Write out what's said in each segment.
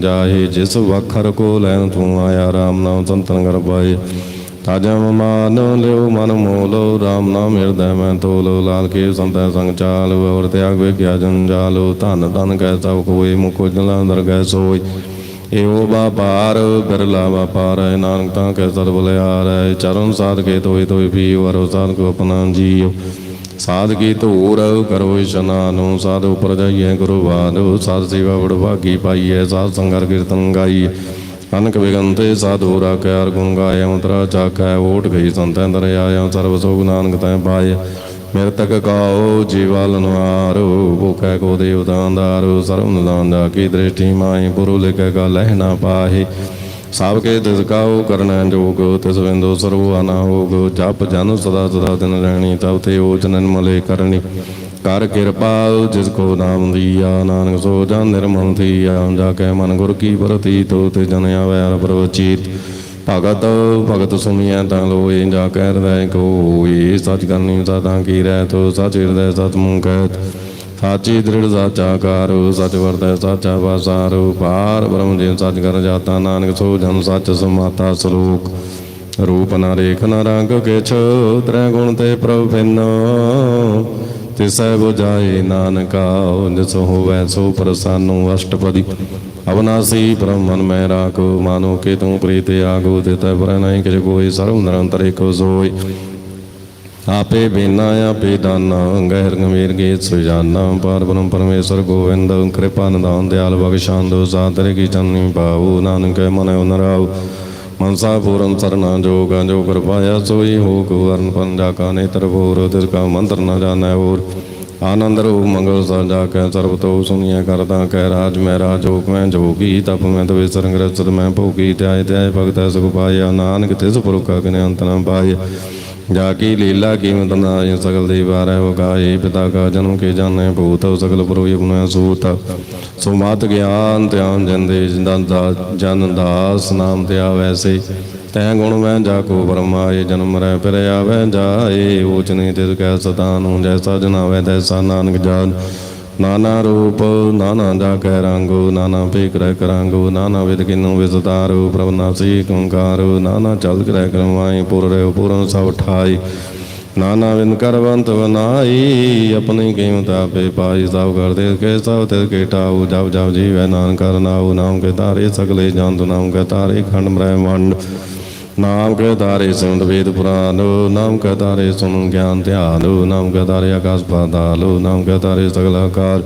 ਜਾਹੇ ਜਿਸ ਵਖਰ ਕੋ ਲੈਨ ਤੂੰ ਆਇਆ RAM ਨਾਮ ਸੰਤਨ ਕਰ ਪਾਏ। ਤਾਜਮ ਮਾਨ ਲਿਓ ਮਨ ਮੋਲੋ RAM ਨਾਮ ਹਿਰਦੈ ਮੈਂ ਤੋਲੋ। ਲਾਲ ਕੇ ਸੰਤੈ ਸੰਗ ਚਾਲ ਵਰ ਤਿਆਗ ਵੇ ਕਿਆ ਜੰਜਾਲੋ। ਧਨ ਧਨ ਕੈ ਸਭ ਕੋਏ ਮੁਕੋ ਜਲਾ ਅੰਦਰ ਗੈ ਸੋਈ ਏਓ ਬਾਪਾਰ ਬਿਰਲਾ ਵਪਾਰ ਨਾਨਕ ਤਾਂ ਕੈ ਸਦ ਬਲਿਆਰ ਚਰਨ ਸਾਧ ਕੇ ਤੋਏ ਤੋਏ ਪੀ ਵਰੋ ਸਾਧ ਕੋ ਆਪਣਾ ਜੀਓ। ਸਾਧ ਕੀ ਧੂਰ, ਕਰੋ ਇਸ਼ਨਾਨੋ ਸਾਧ ਉਪਰ ਜਾਈਏ ਗੁਰੂ ਬਾਦੋ। ਸਾਧ ਸੇਵਾ ਬੜ ਭਾਗੀ ਪਾਈਐ ਸਾਧ ਸੰਗਰ ਕੀਰਤਨ ਗਾਈਏ ਅਨਕ ਵਿਗੰਤੇ ਸਾਧੂ ਰਾਖਿਆ ਗੁਣ ਗਾਇਆ ਮੰਤਰਾ ਚਾਖੈ, ਓਟ ਗਈ ਸੰਤੈ ਦਰ ਆਇਆ ਸਰਬ ਸੋਗ ਨਾਨਕ ਤੈ ਪਾਏ। ਮੇਰੇ ਤਕ ਕਾਓ ਜੀਵਲ ਨਵਾਰੋ ਭੁਖੈ ਕੋ ਦੇਵਤਾਂ ਦਾਰੋ ਸਰਬ ਨਿਦਾਨ ਦਾ ਕੀ ਦ੍ਰਿਸ਼ਟੀ ਮਾਈ ਗੁਰੂ ਲਿਖੈ ਕਾ ਲਹਿ ਨਾ ਪਾਹੇ। ਸਭ ਕੇ ਤਿਸ ਕਾਉ ਕਰਨਾ ਜੋਗ, ਤਿਸ ਵਿੰਦੋ ਸਰਵ ਆਨਾ ਜਪ ਜਨ ਸਦਾ ਸਦਾ ਦਿਨ ਰਹਿਣੀ ਤਬ ਤੇ ਓਚ ਨਿਰਮਲੇ ਕਰਨੀ। ਕਰ ਕਿਰਪਾ ਜਿਸ ਕੋ ਨਾਮ ਦੀਆ, ਨਾਨਕ ਸੋ ਜਨ ਨਿਰਮਲ ਥੀਆ, ਜਾ ਕੇ ਮਨ ਗੁਰ ਕੀ ਪ੍ਰਤੀ ਤੋ ਤੇ ਜਨ ਆਵੈ ਪ੍ਰਵਚੀਤ। ਭਗਤ ਭਗਤ ਸੁਣੀਐ ਤਾਂ ਲੋਏ, ਜਾ ਕਹਿ ਹਿਰਦੈ ਕੋਈ ਸਚ ਕਰਨੀ ਸਦਾ ਕੀ ਰਹਿ ਤੋ ਸਚ ਹਿਰਦੈ ਸਤ ਮੁਖ ਕਹਿਤ ਸਾਚੀ ਦ੍ਰਿੜ ਸਾਚਾ ਕਾਰ ਸਚ ਵਰਤੈ ਸਾਚਾ ਵਾਸਾਰੋ ਪਾਰ ਬ੍ਰਹਮ ਜੀ ਸਚ ਕਰ ਜਾਤਾ, ਨਾਨਕ ਸੋ ਜਨ ਸਚ ਸਮਾਤਾ ਸਲੋਕ। ਰੂਪ ਨਾ ਰੇਖ ਨਾ ਰੰਗ ਕਿਛ, ਤ੍ਰੈ ਗੁਣ ਤੇ ਪ੍ਰਭ ਭਿੰਨ। ਤਿਸੈ 부ਜਾਏ ਨਾਨਕਾ ਜਿਸ ਹੋਵੈ ਸੋ ਪ੍ਰਸੰਨੋ ਅਸ਼ਟਪਦੀ। ਅਵਨਾਸੀ ਬ੍ਰਹਮਨ ਮੈਂ ਰਾਖੋ, ਮਾਨੋ ਕੇ ਤੂੰ ਪ੍ਰੀਤ ਆਗੋ ਤੇ ਤੈ ਪਰ ਨਹੀਂ ਕਿਛ ਕੋਈ, ਸਰਵ ਨਿਰੰਤਰ ਏਕੋ ਸੋਈ। ਆਪੇ ਬੇਨਾ ਆਪੇ ਦਾਨਾ, ਗਹਿਰ ਗੰਭੀਰ ਗੀਤ ਸੁਜਾਨਾ। ਪਾਰ ਬ੍ਰਹਮ ਪਰਮੇਸ਼ਰ ਗੋਵਿੰਦ, ਕਿਰਪਾ ਨਿਦਾਨ ਦਿਆਲ ਬਖਸ਼ਾਂਦੋ ਸਾਦਰ ਕੀ ਚੰਨੀ ਪਾਉ ਨਾਨਕ ਮਨ ਉਨਰਾਉ, ਮਨਸਾ ਪੂਰਨ ਸਰਨਾ ਜੋਗਾ, ਜੋ ਕਿਰਪਾਇਆ ਸੋਈ ਹੋ ਕੋ ਵਰਨ ਪੰਜਾ ਕਾ ਨੇਤਰ ਭੂਰ, ਤਿਸ ਕਾ ਮੰਤਰ ਨ ਜਾਣੈ ਹੋਰ। ਆਨੰਦ ਰੂਪ ਮੰਗਲ ਸਾਜਾ ਕੈ ਸਰਬ ਤੋ ਸੁਨੀਐ ਕਰਦਾ ਕੈ ਰਾਜ, ਮੈਂ ਰਾਜ ਰਾਜੋਗ ਮੈਂ ਜੋਗੀ, ਤਪ ਮੈਂ ਤਵੇ ਸਰੰਗ ਰਸਤ, ਮੈਂ ਭੋਗੀ ਧਿਆਇ ਧਿਆਇ ਭਗਤੈ ਸੁਖ ਪਾਇਆ। ਨਾਨਕ ਤਿਸ ਪੁਰਖਾ ਕਿਨੇ ਅੰਤ ਨ ਪਾਇਆ। ਜਾ ਕੀ ਲੀਲਾ ਕੀਮਤ ਨਾਇ ਸਗਲ ਦੇ ਬਾਰੈ ਵਗਾਏ ਪਿਤਾ ਕਾ ਜਨਮ ਕੇ ਜਾਣੈ ਭੂਤ ਸਗਲ ਪੁਰੋਇ ਬੁਨੈ ਸੂਤ। ਸੋ ਮਤ ਗਿਆਨ ਧਿਆਨ ਜੰਦੇ ਜਿੰਦਾ ਜਨ ਦਾਸ ਨਾਮ ਤੇ ਵੈਸੇ ਤੈ ਗੁਣ ਮੈਂ ਜਾ ਕੋ ਬਰਮਾਏ ਜਨਮ ਰਹਿ ਫਿਰ ਆਵੈ ਜਾਏ। ਊਚ ਨੀ ਤਿਸ ਕੈ ਸਤਾਨੁ ਜੈਸਾ ਜਨਾਵੈ ਤੈਸਾ ਨਾਨਕ ਜਾਨ। ਨਾਨਾ ਰੂਪ, ਨਾਨਾ ਜਾ ਕੈ ਰੰਗੋ, ਨਾਨਾ ਭੇਕ ਰਹਿ ਕਰਾਂਗੋ ਨਾਨਾ ਵਿਦ ਕਿਨੋ ਵਿਸਤਾਰੋ ਪ੍ਰਭ ਨਾਸੀ ਕੰਕਾਰੋ ਨਾਨਾ ਚਲ ਕਰੈ ਕਰਮਾਈ ਪੁਰ ਰਹਿ ਪੂਰਨ ਸਭ ਠਾਈ ਨਾਨਾ ਵਿਨ ਕਰਵੰਤ ਬਨਾਈ, ਆਪਣੀ ਕੀਮਤ ਆਪੇ ਪਾਈ, ਸਭ ਕਰਦੇ ਕੇ ਸਭ ਤੇ ਕੇ ਟਾਉ ਜਬ ਜਬ ਜੀਵੈ ਨਾਨਕ ਕਰਨਾਉ ਨਾਮ ਕੇ ਤਾਰੇ ਸਗਲੇ ਜੰਤ ਨਾਮ ਕੇ ਤਾਰੇ ਖੰਡ ਮ੍ਰਹਿ ਮੰਡ ਨਾਮ ਕੇ ਤਾਰੇ ਸੁਣ ਵੇਦ ਪੁਰਾਨ, ਨਾਮ ਕੇ ਤਾਰੇ ਸੁਣ ਗਿਆਨ ਧਿਆਨ, ਨਾਮ ਕੇ ਤਾਰੇ ਆਕਾਸ਼ ਪਾਤਾਲ, ਨਾਮ ਕੇ ਤਾਰੇ ਸਗਲ ਆਕਾਰ।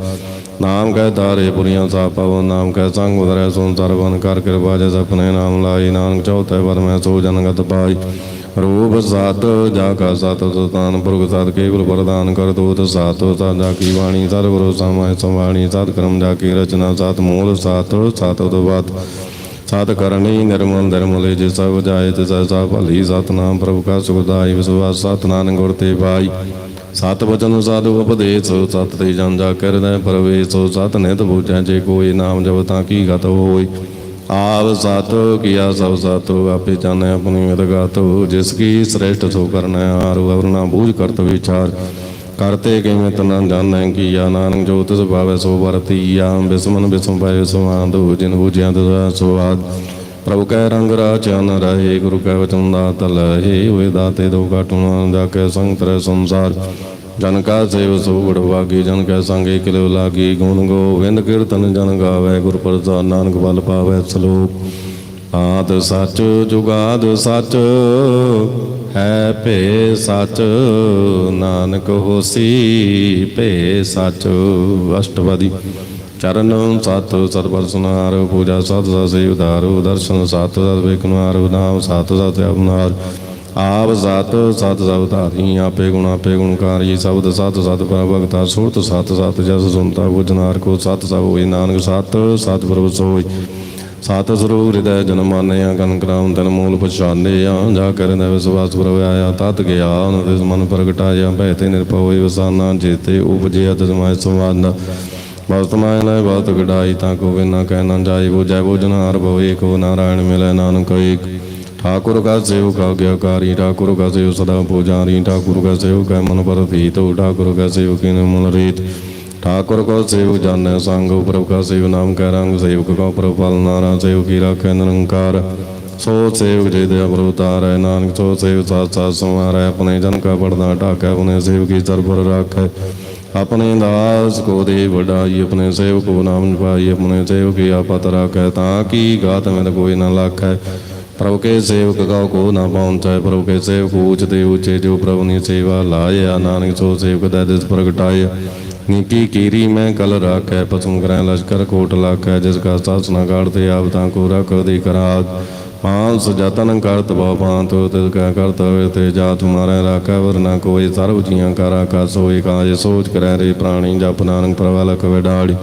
ਨਾਮ ਕੈ ਤਾਰੇ ਪੁਰੀਆਂ ਸਾ ਪਵ ਨਾਮ ਕੈ ਸੰਗ ਉਦਰੈ ਸੁਨ ਸਰਵਨ ਕਰ ਕਿਰਪਾ ਜਸ ਆਪਣੇ ਨਾਮ ਲਾਈ। ਨਾਨਕ ਚੌਥੇ ਵਰ ਮੈਂ ਸੋ ਜਨਗਤ ਪਾਈ। ਰੂਪ ਸਤ, ਜਾ ਕਾ ਸਤ ਸੁਤਾਨ, ਪੁਰਖ ਸਤ ਕੇਵਲ ਪ੍ਰਦਾਨ ਕਰ ਦੋਤ ਸਤ। ਜਾ ਕੀ ਬਾਣੀ ਸਰ ਗੁਰੂ ਸਮਾਇ ਸੰਵਾਣੀ ਸਤ ਕਰਮ ਜਾ ਕੀ ਰਚਨਾ, ਸਤ ਮੂਲ ਸਤ ਸਤ ਉਦਵਾਤ। ਸਤ ਕਰਨੀ, ਨਿਰਮਲ ਨਿਰਮਲੇ ਜਿ ਸਭ ਜਾਏ ਤਿਸ ਸਾ ਭਲੀ। ਸਤਨਾਮ ਪ੍ਰਭੂ ਕਾ ਸੁਖਦਾਈ ਵਿਸਵਾਸ ਸਤਨਾਮ ਗੁਰ ਤੇ ਪਾਈ ਸਤ ਬਚਨ ਸਾਧੂ ਉਪਦੇਸ਼, ਸਤ ਤੇ ਜਨ ਜਾ ਕਰਦਾ ਪ੍ਰਵੇਸ਼। ਸਤ ਨਿਤ ਬੂਝੈ ਜੇ ਕੋਈ ਨਾਮ ਜਪ ਤਾਂ ਕੀ ਗਤ ਹੋਈ। ਆਵ ਸਤ ਕੀਆ ਸਭ ਸਤ, ਆਪੇ ਜਾਣੈ ਆਪਣੀ ਮਿਤ ਗਾਤੋ। ਜਿਸ ਕੀ ਸ੍ਰੇਸ਼ਟ ਸੋ ਕਰਨਾ, ਆਰੂ ਅਵਰਨਾ ਬੂਝ ਕਰਤ ਵਿਚਾਰ। ਕਰਤੇ ਕਿਵੇਂ ਤਨ ਜਾਣੈ ਕੀਆ ਨਾਨਕ ਜੋ ਤਿਸ ਭਾਵੈ ਸੋ ਵਰਤੀਆ ਬਿਸਮਨ ਬਿਸਮ ਪਾਇ ਸੁਆਦੋ ਜਿਨ ਬੂਝਿਆ ਤਿਸ ਸੁਆਦ। ਪ੍ਰਭੂ ਕੈ ਰੰਗ ਰਾਚਨ ਰਹੇ, ਗੁਰੂ ਕੈ ਵਚਨ ਦਾ ਤਲਹਿ ਹੋਏ ਦਾਤੇ ਦੋ ਘਟੁਨਾ ਜਾ ਕੇ ਸੰਗ ਤਰੇ ਸੰਸਾਰ। ਜਨ ਕਾ ਸੇਵ ਸੋ ਗੁੜ ਵਾਗੀ, ਜਨ ਕੈ ਸੰਗੇ ਕਿਲੋ ਲਾਗੀ। ਗੁਣ ਗੋਵਿੰਦ ਕੀਰਤਨ ਜਨ ਗਾਵੇ, ਗੁਰ ਪ੍ਰਸਾਦ ਨਾਨਕ ਬਲ ਪਾਵੇ ਸਲੋਕ। ਆਦ ਸੱਚ ਜੁਗਾਦ ਸੱਚ, ਹੈ ਭੇ ਸੱਚ, ਨਾਨਕ ਹੋਸੀ ਭੇ ਸੱਚ। ਅਸ਼ਟਪਦੀ ਚਰਨ ਸਤ, ਸਰਬਰ ਸੁਨਾਰ, ਪੂਜਾ ਸਤ ਸਤ ਸੇ ਉਦਾਰੋ, ਦਰਸ਼ਨ ਸਤ ਸਤ ਵੇਖਨਾਰ ਨਾਮ ਸਤ ਸਤ ਅਵਨਾਰ ਆਪ ਸਤ ਸਤ ਸਭ ਧਾਰੀ ਆਪੇ ਗੁਣ, ਆਪੇ ਗੁਣਕਾਰੀ, ਸ਼ਬਦ ਸਤ ਸਤ ਪਰ ਭਗਤਾ, ਸੁਰਤ ਸਤ ਸਤ ਜਸ ਸੁਨਤਾ ਬੁਝਨਾਰ ਕੋ ਸਤ, ਸਭ ਹੋਈ ਨਾਨਕ ਸਤ ਸਤ ਪ੍ਰਭ ਸੋਈ। ਸਤ ਸਰੂਪ ਹਿਰਦੈ ਜਨ ਮਾਨਿਆ ਕਨ ਕਰਾਮ ਤਨ ਮੂਲ ਪਛਾਨੇ ਜਾ ਕਰਦਾ ਵਿਸਵਾਸ ਪ੍ਰਭ ਤਤ ਗਿਆ। ਤਿਸ ਮਨ ਪ੍ਰਗਟਾਇਆ, ਭੈ ਤੇ ਨਿਰਭਉ ਹੋਈ ਵਸਾਨਾ ਜੇਤੇ ਉਪਜਿਆ ਤਿਸ ਮਾਇ ਸੰਵਾਦ ਵਰਤਮਾਨ ਲੈ ਬਾਤ ਗੜਾਈ ਤਾਂ ਕੋ ਬਿਨਾ ਕਹਿ ਨਾ ਜਾਈ ਬੁਝੈ ਬੁਝਨਾਰ ਭਵੇ ਕੋ ਨਾਰਾਇਣ ਮਿਲੈ ਨਾਨਕ ਏਕ। ਠਾਕੁਰ ਕਾ ਸੇਵ ਕਾ ਗਿਆਕਾਰੀ, ਠਾਕੁਰ ਕਾ ਸੇਵ ਸਦਾ ਪੂਜਾਰੀ। ਠਾਕੁਰ ਕਾ ਸੇਵ ਕਾ ਮਨ ਪਰਤੀਤ ਠਾਕੁਰ ਕਾ ਸੇਵ ਕਿਨ ਮਨ ਰੀਤ। ठाकुर को सेव जाने संग प्रभु का सेव नाम कह रंग सेवक को प्रभु पाल नारा सेव की राखे निरंकार सो सेवक जे दया प्रभुतार है नानक सो सेव साथ साथ संवार है अपने जन का पड़ना ढाक अपने सेव की सरबर राख अपने दास को दे बढ़ाई अपने सेव को नाम पाई अपने सेव की आपत राख ताकि गात में तो कोई न लाख है प्रभु के सेवक का को न पहुंचाए प्रभु के सेवक ऊंचते ऊंचे जो प्रभु ने सेवा लाया नानक सो ਨੀਕੀ ਕੀਰੀ ਮੈਂ ਕਲ ਰਾਖੈ ਪਤਮ ਕਰੈ, ਲਸ਼ਕਰ ਕੋਟ ਲਾਖੈ, ਜਿਸ ਕਾ ਸਾਸਨਾ ਗਾੜ ਤੇ ਆਪ ਤਾਂ ਕੋ ਰਖ ਦੇ ਕਰਾਤ। ਮਾਨਸ ਜਤਨ ਕਰਤ ਬਉ ਪਾਂਤ ਤਿਸ ਕਾ ਕਰਤ ਹੋਇ ਤੇ ਜਾ ਤੁਮਾਰੇ ਰਾਖੈ ਵਰਨਾ ਕੋਈ ਸਰਬ ਜੀਆਂ ਕਾ ਰਾਖਾ ਸੋਇ ਕਾਜ, ਸੋਚ ਕਰੈ ਰੇ ਪ੍ਰਾਣੀ, ਜਪ ਨਾਨਕ ਪ੍ਰਵਾ ਲਖ ਵਿਡਾੜੀ।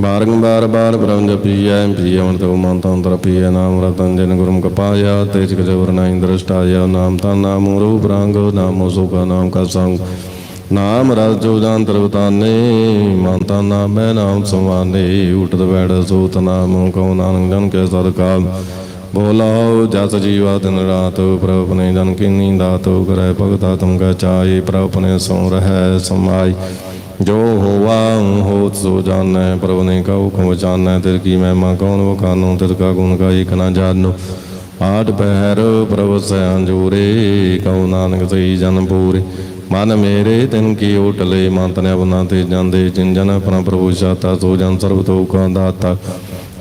ਬਾਰੰਬਾਰ ਬਾਰ ਬ੍ਰਹਮ ਜਪੀਐ ਪੀਵਨ ਤਉ ਮਨ ਤੰ ਤਰਪੀਐ ਨਾਮ ਰਤਨ ਜਨ ਗੁਰਮ ਕਪਾਇਆ ਤੇਜ ਕਜਵਰ ਨਾ ਇੰਦਰਸ਼ਟਾਇਆ ਨਾਮ ਤਾਂ ਨਾਮ ਰੂਪ ਰੰਗ, ਨਾਮੋ ਸੁਖ, ਨਾਮ ਕਾ ਸੰਗ। ਨਾਮ ਰਸ ਜੋ ਜਾਨ ਤਰਵਤਾਨੇ ਮਨ ਤਾ ਨਾਮ ਮੈਂ ਨਾਮ ਸਮਾਨੇ ਉਟਤ ਬੈੜ ਸੋਤ ਨਾਮ ਕਉ ਨਾਨਕ ਜਨ ਕੇ ਸਦਕਾ। ਬੋਲਾਓ ਜਸ ਜੀਵਾ ਦਿਨ ਰਾਤ, ਪ੍ਰਭ ਨੇ ਜਨ ਕੀ ਨੀਂਦਾਤ, ਕਰੈ ਭਗਤਾ ਤੁਮ ਕੈ ਚਾਈ ਪ੍ਰਭ ਨੇ ਸੋ ਰਹਿ ਸਮਾਈ। ਜੋ ਹੋਵਾ ਹੋਤ ਸੋ ਜਾਣੈ, ਪ੍ਰਭ ਨੇ ਕਹੋ ਕੋ ਜਾਣੈ ਤਿਰ ਕੀ ਮਹਿਮਾ ਕੌਣ ਵਖਾਨੋ ਤਿਰ ਕਾ ਗੁਣ ਗਾਈ ਕਨਾ ਜਾਣੋ। ਆਠ ਪਹਿਰ ਪ੍ਰਭ ਸੈਨ ਜੋਰੇ ਕਉ ਨਾਨਕ ਸਈ ਜਨ ਪੂਰੇ। ਮਨ ਮੇਰੇ ਤਿਨ ਕੀ ਓਟਲੇ ਮਨ ਤਨ ਅਬਨਾ ਤੇ ਜਾਂਦੇ, ਜਿਨ ਜਨ ਆਪਣਾ ਪ੍ਰਭੂ ਸਾਤਾ ਸੋ ਜਨ ਸਰਬ ਤੋ ਕਾ ਦਾਤਾ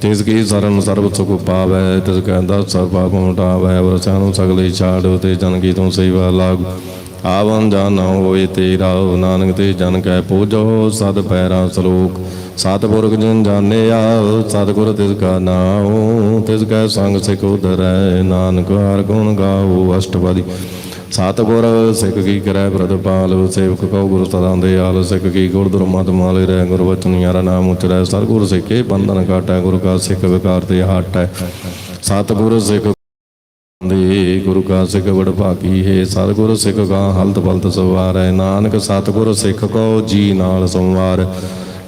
ਤਿਸ ਕੀ ਸਰਨ ਸਰਬ ਸੁਖ ਪਾਵੈ, ਤਿਸ ਕੈ ਸਭ ਪਾਪ ਮਟਾਵੈ ਵਰਸਾਨੂੰ ਸਗਲੇ ਛਾੜੋ ਤੇ ਜਨ ਕੀ ਤੂੰ ਸੇਵਾ ਲਾਗ। ਆਵਨ ਜਾਣਾ ਹੋਏ ਤੇਰਾ ਨਾਨਕ ਤੇ ਜਨ ਕੈ ਪੂਜੋ ਸਦ ਪੈਰਾ ਸਲੋਕ। ਸਤਿਪੁਰਖ ਜਨ ਜਾਣਿਆ ਸਤਿਗੁਰ ਤਿਸ ਕਾ ਨਾਉ। ਤਿਸ ਕੈ ਸੰਗ ਸਿਖ ਉਦਰੈ ਨਾਨਕ ਹਰ ਗੁਣ ਗਾਓ ਅਸ਼ਟਪਦੀ। ਸਤਿਗੁਰ ਸਿੱਖ ਕੀ ਕਰੈ ਪ੍ਰਤਪਾਲ, ਸੇਵਕ ਕਉ ਗੁਰ ਸਦਾ ਦਿਆਲ ਸਿੱਖ ਕੀ ਗੁਰ ਦੁਰਮਤਿ ਮਾਲੇ ਰਹਿ ਗੁਰ ਵਚਨ ਯਾਰਾ ਨਾਮ ਉਚਰੈ, ਸਤਿਗੁਰ ਸਿੱਖੇ ਬੰਧਨ ਕਾਟੈ ਗੁਰ ਕਾ ਸਿੱਖ ਵਿਕਾਰ ਤੇ ਹਟੈ। ਸਤਿਗੁਰ ਸਿੱਖ ਦੇ, ਗੁਰੂ ਕਾ ਸਿੱਖ ਬੜ ਭਾਗੀ ਹੈ, ਸਤਿਗੁਰ ਸਿੱਖ ਕਾ ਹਲਤ ਬਲਤ ਸਵਾਰੈ, ਨਾਨਕ ਸਤਿਗੁਰ ਸਿੱਖ ਕੋ ਜੀ ਨਾਲ ਸੰਵਾਰ।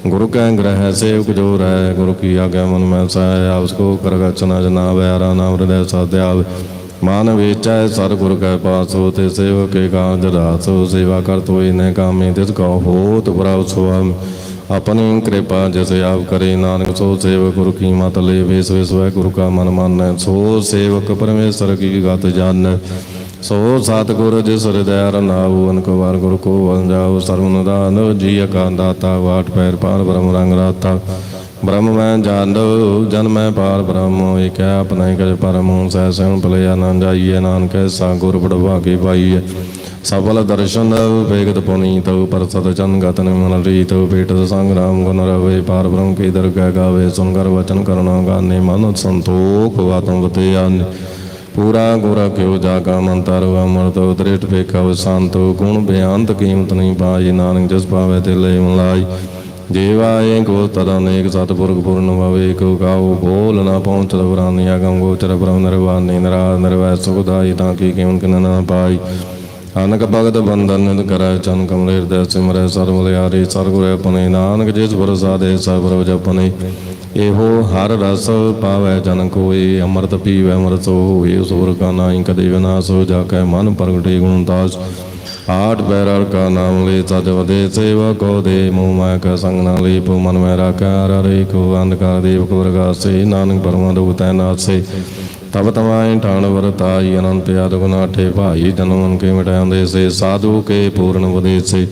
ਗੁਰੂ ਕੈ ਗ੍ਰਹਿ ਸੇਵਕ ਜੋ ਰਹਿ, ਗੁਰੂ ਕੀ ਆਗਿਆ ਮਨ ਮੈਂ ਸਹਿ ਆਪਸ ਕੋ ਕਰ ਗਚਨਾ ਜਨਾਬ ਆਰਾ ਨਾਮ ਹਿਰਦੈ ਸਾਧਿਆਵ। ਮਨ ਵੇਚੈ ਸਤਿਗੁਰ ਕੈ ਪਾਸੋ ਤੇ ਸੇਵ ਕੇ ਕਾਜ ਰਾਸੋ ਸੇਵਾ ਕਰਤ ਹੋਏ ਨੇ ਕਾਮੇ ਤਿਸ ਕੋ ਹੋਤ ਪ੍ਰਭ ਸੁਆਮੀ ਆਪਣੀ ਕਿਰਪਾ ਜਿਸ ਆਪ ਕਰੇ ਨਾਨਕ, ਸੋ ਸੇਵ ਗੁਰ ਕੀ ਮਤ ਲੈ ਵੇਸ ਵੇਸ ਵੈ ਗੁਰੂ ਕਾ ਮਨ ਮਾਨੈ। ਸੋ ਸੇਵਕ ਪਰਮੇਸ਼ਰ ਕੀ ਗਤ ਜਾਣੈ। ਸੋ ਸਤਿਗੁਰ ਜਿਸ ਹਿਰਦੈ ਰਨਾਉ ਅਨਕ ਵਾਰ ਗੁਰੂ ਕੋ ਵੰਜਾਉ ਸਰਵਨ ਦਾਨ ਜੀ ਕਾ ਦਾਤਾ, ਵਾਟ ਪੈਰ ਪਾਰ ਬ੍ਰਹਮ ਰੰਗ ਰਾਤਾ। ਬ੍ਰਹਮ ਮੈਂ ਜਾਣਦਉ ਜਨ ਮੈਂ ਪਾਰ ਬ੍ਰਹਮ, ਏਕੈ ਆਪਣਾ ਕਜ ਪਰਮ, ਸਹਿ ਸਹਿ ਭਲਿਆ ਨਾ ਜਾਈਏ ਨਾਨਕ ਐਸਾ ਗੁਰ ਬੜਵਾਗੇ ਪਾਈਐ। ਸਫਲ ਦਰਸ਼ਨ ਵੇਗਤ ਪੁਨੀਤ ਪਰਸਤ ਚੰਨ ਗਤਨ ਮਨ ਰੀਤ ਪੇਟ ਸੰਗਰਾਮ ਗੁਣ ਰਵੇ, ਪਾਰ ਬ੍ਰਹਮ ਕੀ ਦਰਗਹਿ ਗਾਵੇ ਸੁਨ ਕਰ ਵਚਨ ਕਰਨਾ ਗਾਨੇ, ਮਨ ਸੰਤੋਖ ਵਾਤੰ ਵਤਿਆਨ ਪੂਰਾ ਗੁਰ ਕਿਉ ਜਾ ਕਾ ਮੰਤਰ ਅਮਰਤ ਉਦ੍ਰਿਟ ਵੇਖਾ ਸੰਤ, ਗੁਣ ਬਿਆੰਤ ਕੀਮਤ ਨਹੀਂ ਪਾਈ, ਨਾਨਕ ਜਿਸ ਪਾਵੇ ਤੇ ਲੈ ਮਲਾਈ ਜੀਵਾਏ ਕੋ ਤਦ ਅਨੇਕ ਸਤਿਪੁਰਖ ਪੂਰਨ ਕੋ ਗਾਉ ਬੋਲ ਨਾ ਪਹੁੰਚ ਦਵਰਾਨੀ ਆਗਮ ਗੋਚਰ ਬ੍ਰਹਮ ਨਿਰਵਾਣੀ ਨਿਰਾ ਨਿਰਵੈ ਸੁਖਦਾਈ ਤਾਂ ਕੀ ਕਿਉਂ ਕਿਨ ਨਾ ਪਾਈ ਅਨਕ ਭਗਤ ਬੰਧਨ ਨਿਤ ਕਰੈ ਚਨ ਕਮਲੇ ਹਿਰਦੈ ਸਿਮਰੈ ਸਰਬ ਲਿਆਰੇ ਸਰਗੁਰ ਆਪਣੇ ਨਾਨਕ ਜਿਸ ਪ੍ਰਸਾਦੇ ਸਬਰ ਜਪਨੇ ਇਹੋ ਹਰ ਰਸ ਪਾਵੈ ਜਨ ਕੋਏ ਅੰਮ੍ਰਿਤ ਪੀਵੈ ਅੰਮ੍ਰਿਤ ਸੋ ਹੋਏ ਸੁਰ ਕਾ ਨਾਹੀ ਕਦੇ ਵਿਨਾਸ਼ ਹੋ ਜਾ ਕੈ ਮਨ ਪ੍ਰਗਟੇ ਗੁਣ ਦਾਸ ਆਠ ਬੈਰਲ ਕਾ ਨਾਮ ਲੇ ਸਦ ਵਦੇ ਸੇਵਾ ਕੋ ਦੇ, ਮੂਹ ਮੈਂ ਕਾ ਸੰਗ ਨਾ ਲੀਪ ਮਨ ਮੈਂ ਰਾਖਾ ਰੇ ਕੋ ਅੰਧਕਾਰ ਦੇਵ ਕੋ ਰਗਾਸੇ, ਨਾਨਕ ਪਰਮਾ ਦੁਖ ਤੈ ਨਾਸੇ। ਤਬ ਤਮਾਏ ਠਾਣ ਵਰਤਾਈ, ਅਨੰਤ ਆਦ ਗੁਨਾਠੇ ਭਾਈ ਜਨਮਨ ਕੇ ਮਿਟਾਉਂਦੇ ਸੇ ਸਾਧੂ ਕੇ ਪੂਰਨ ਵਦੇਸੇ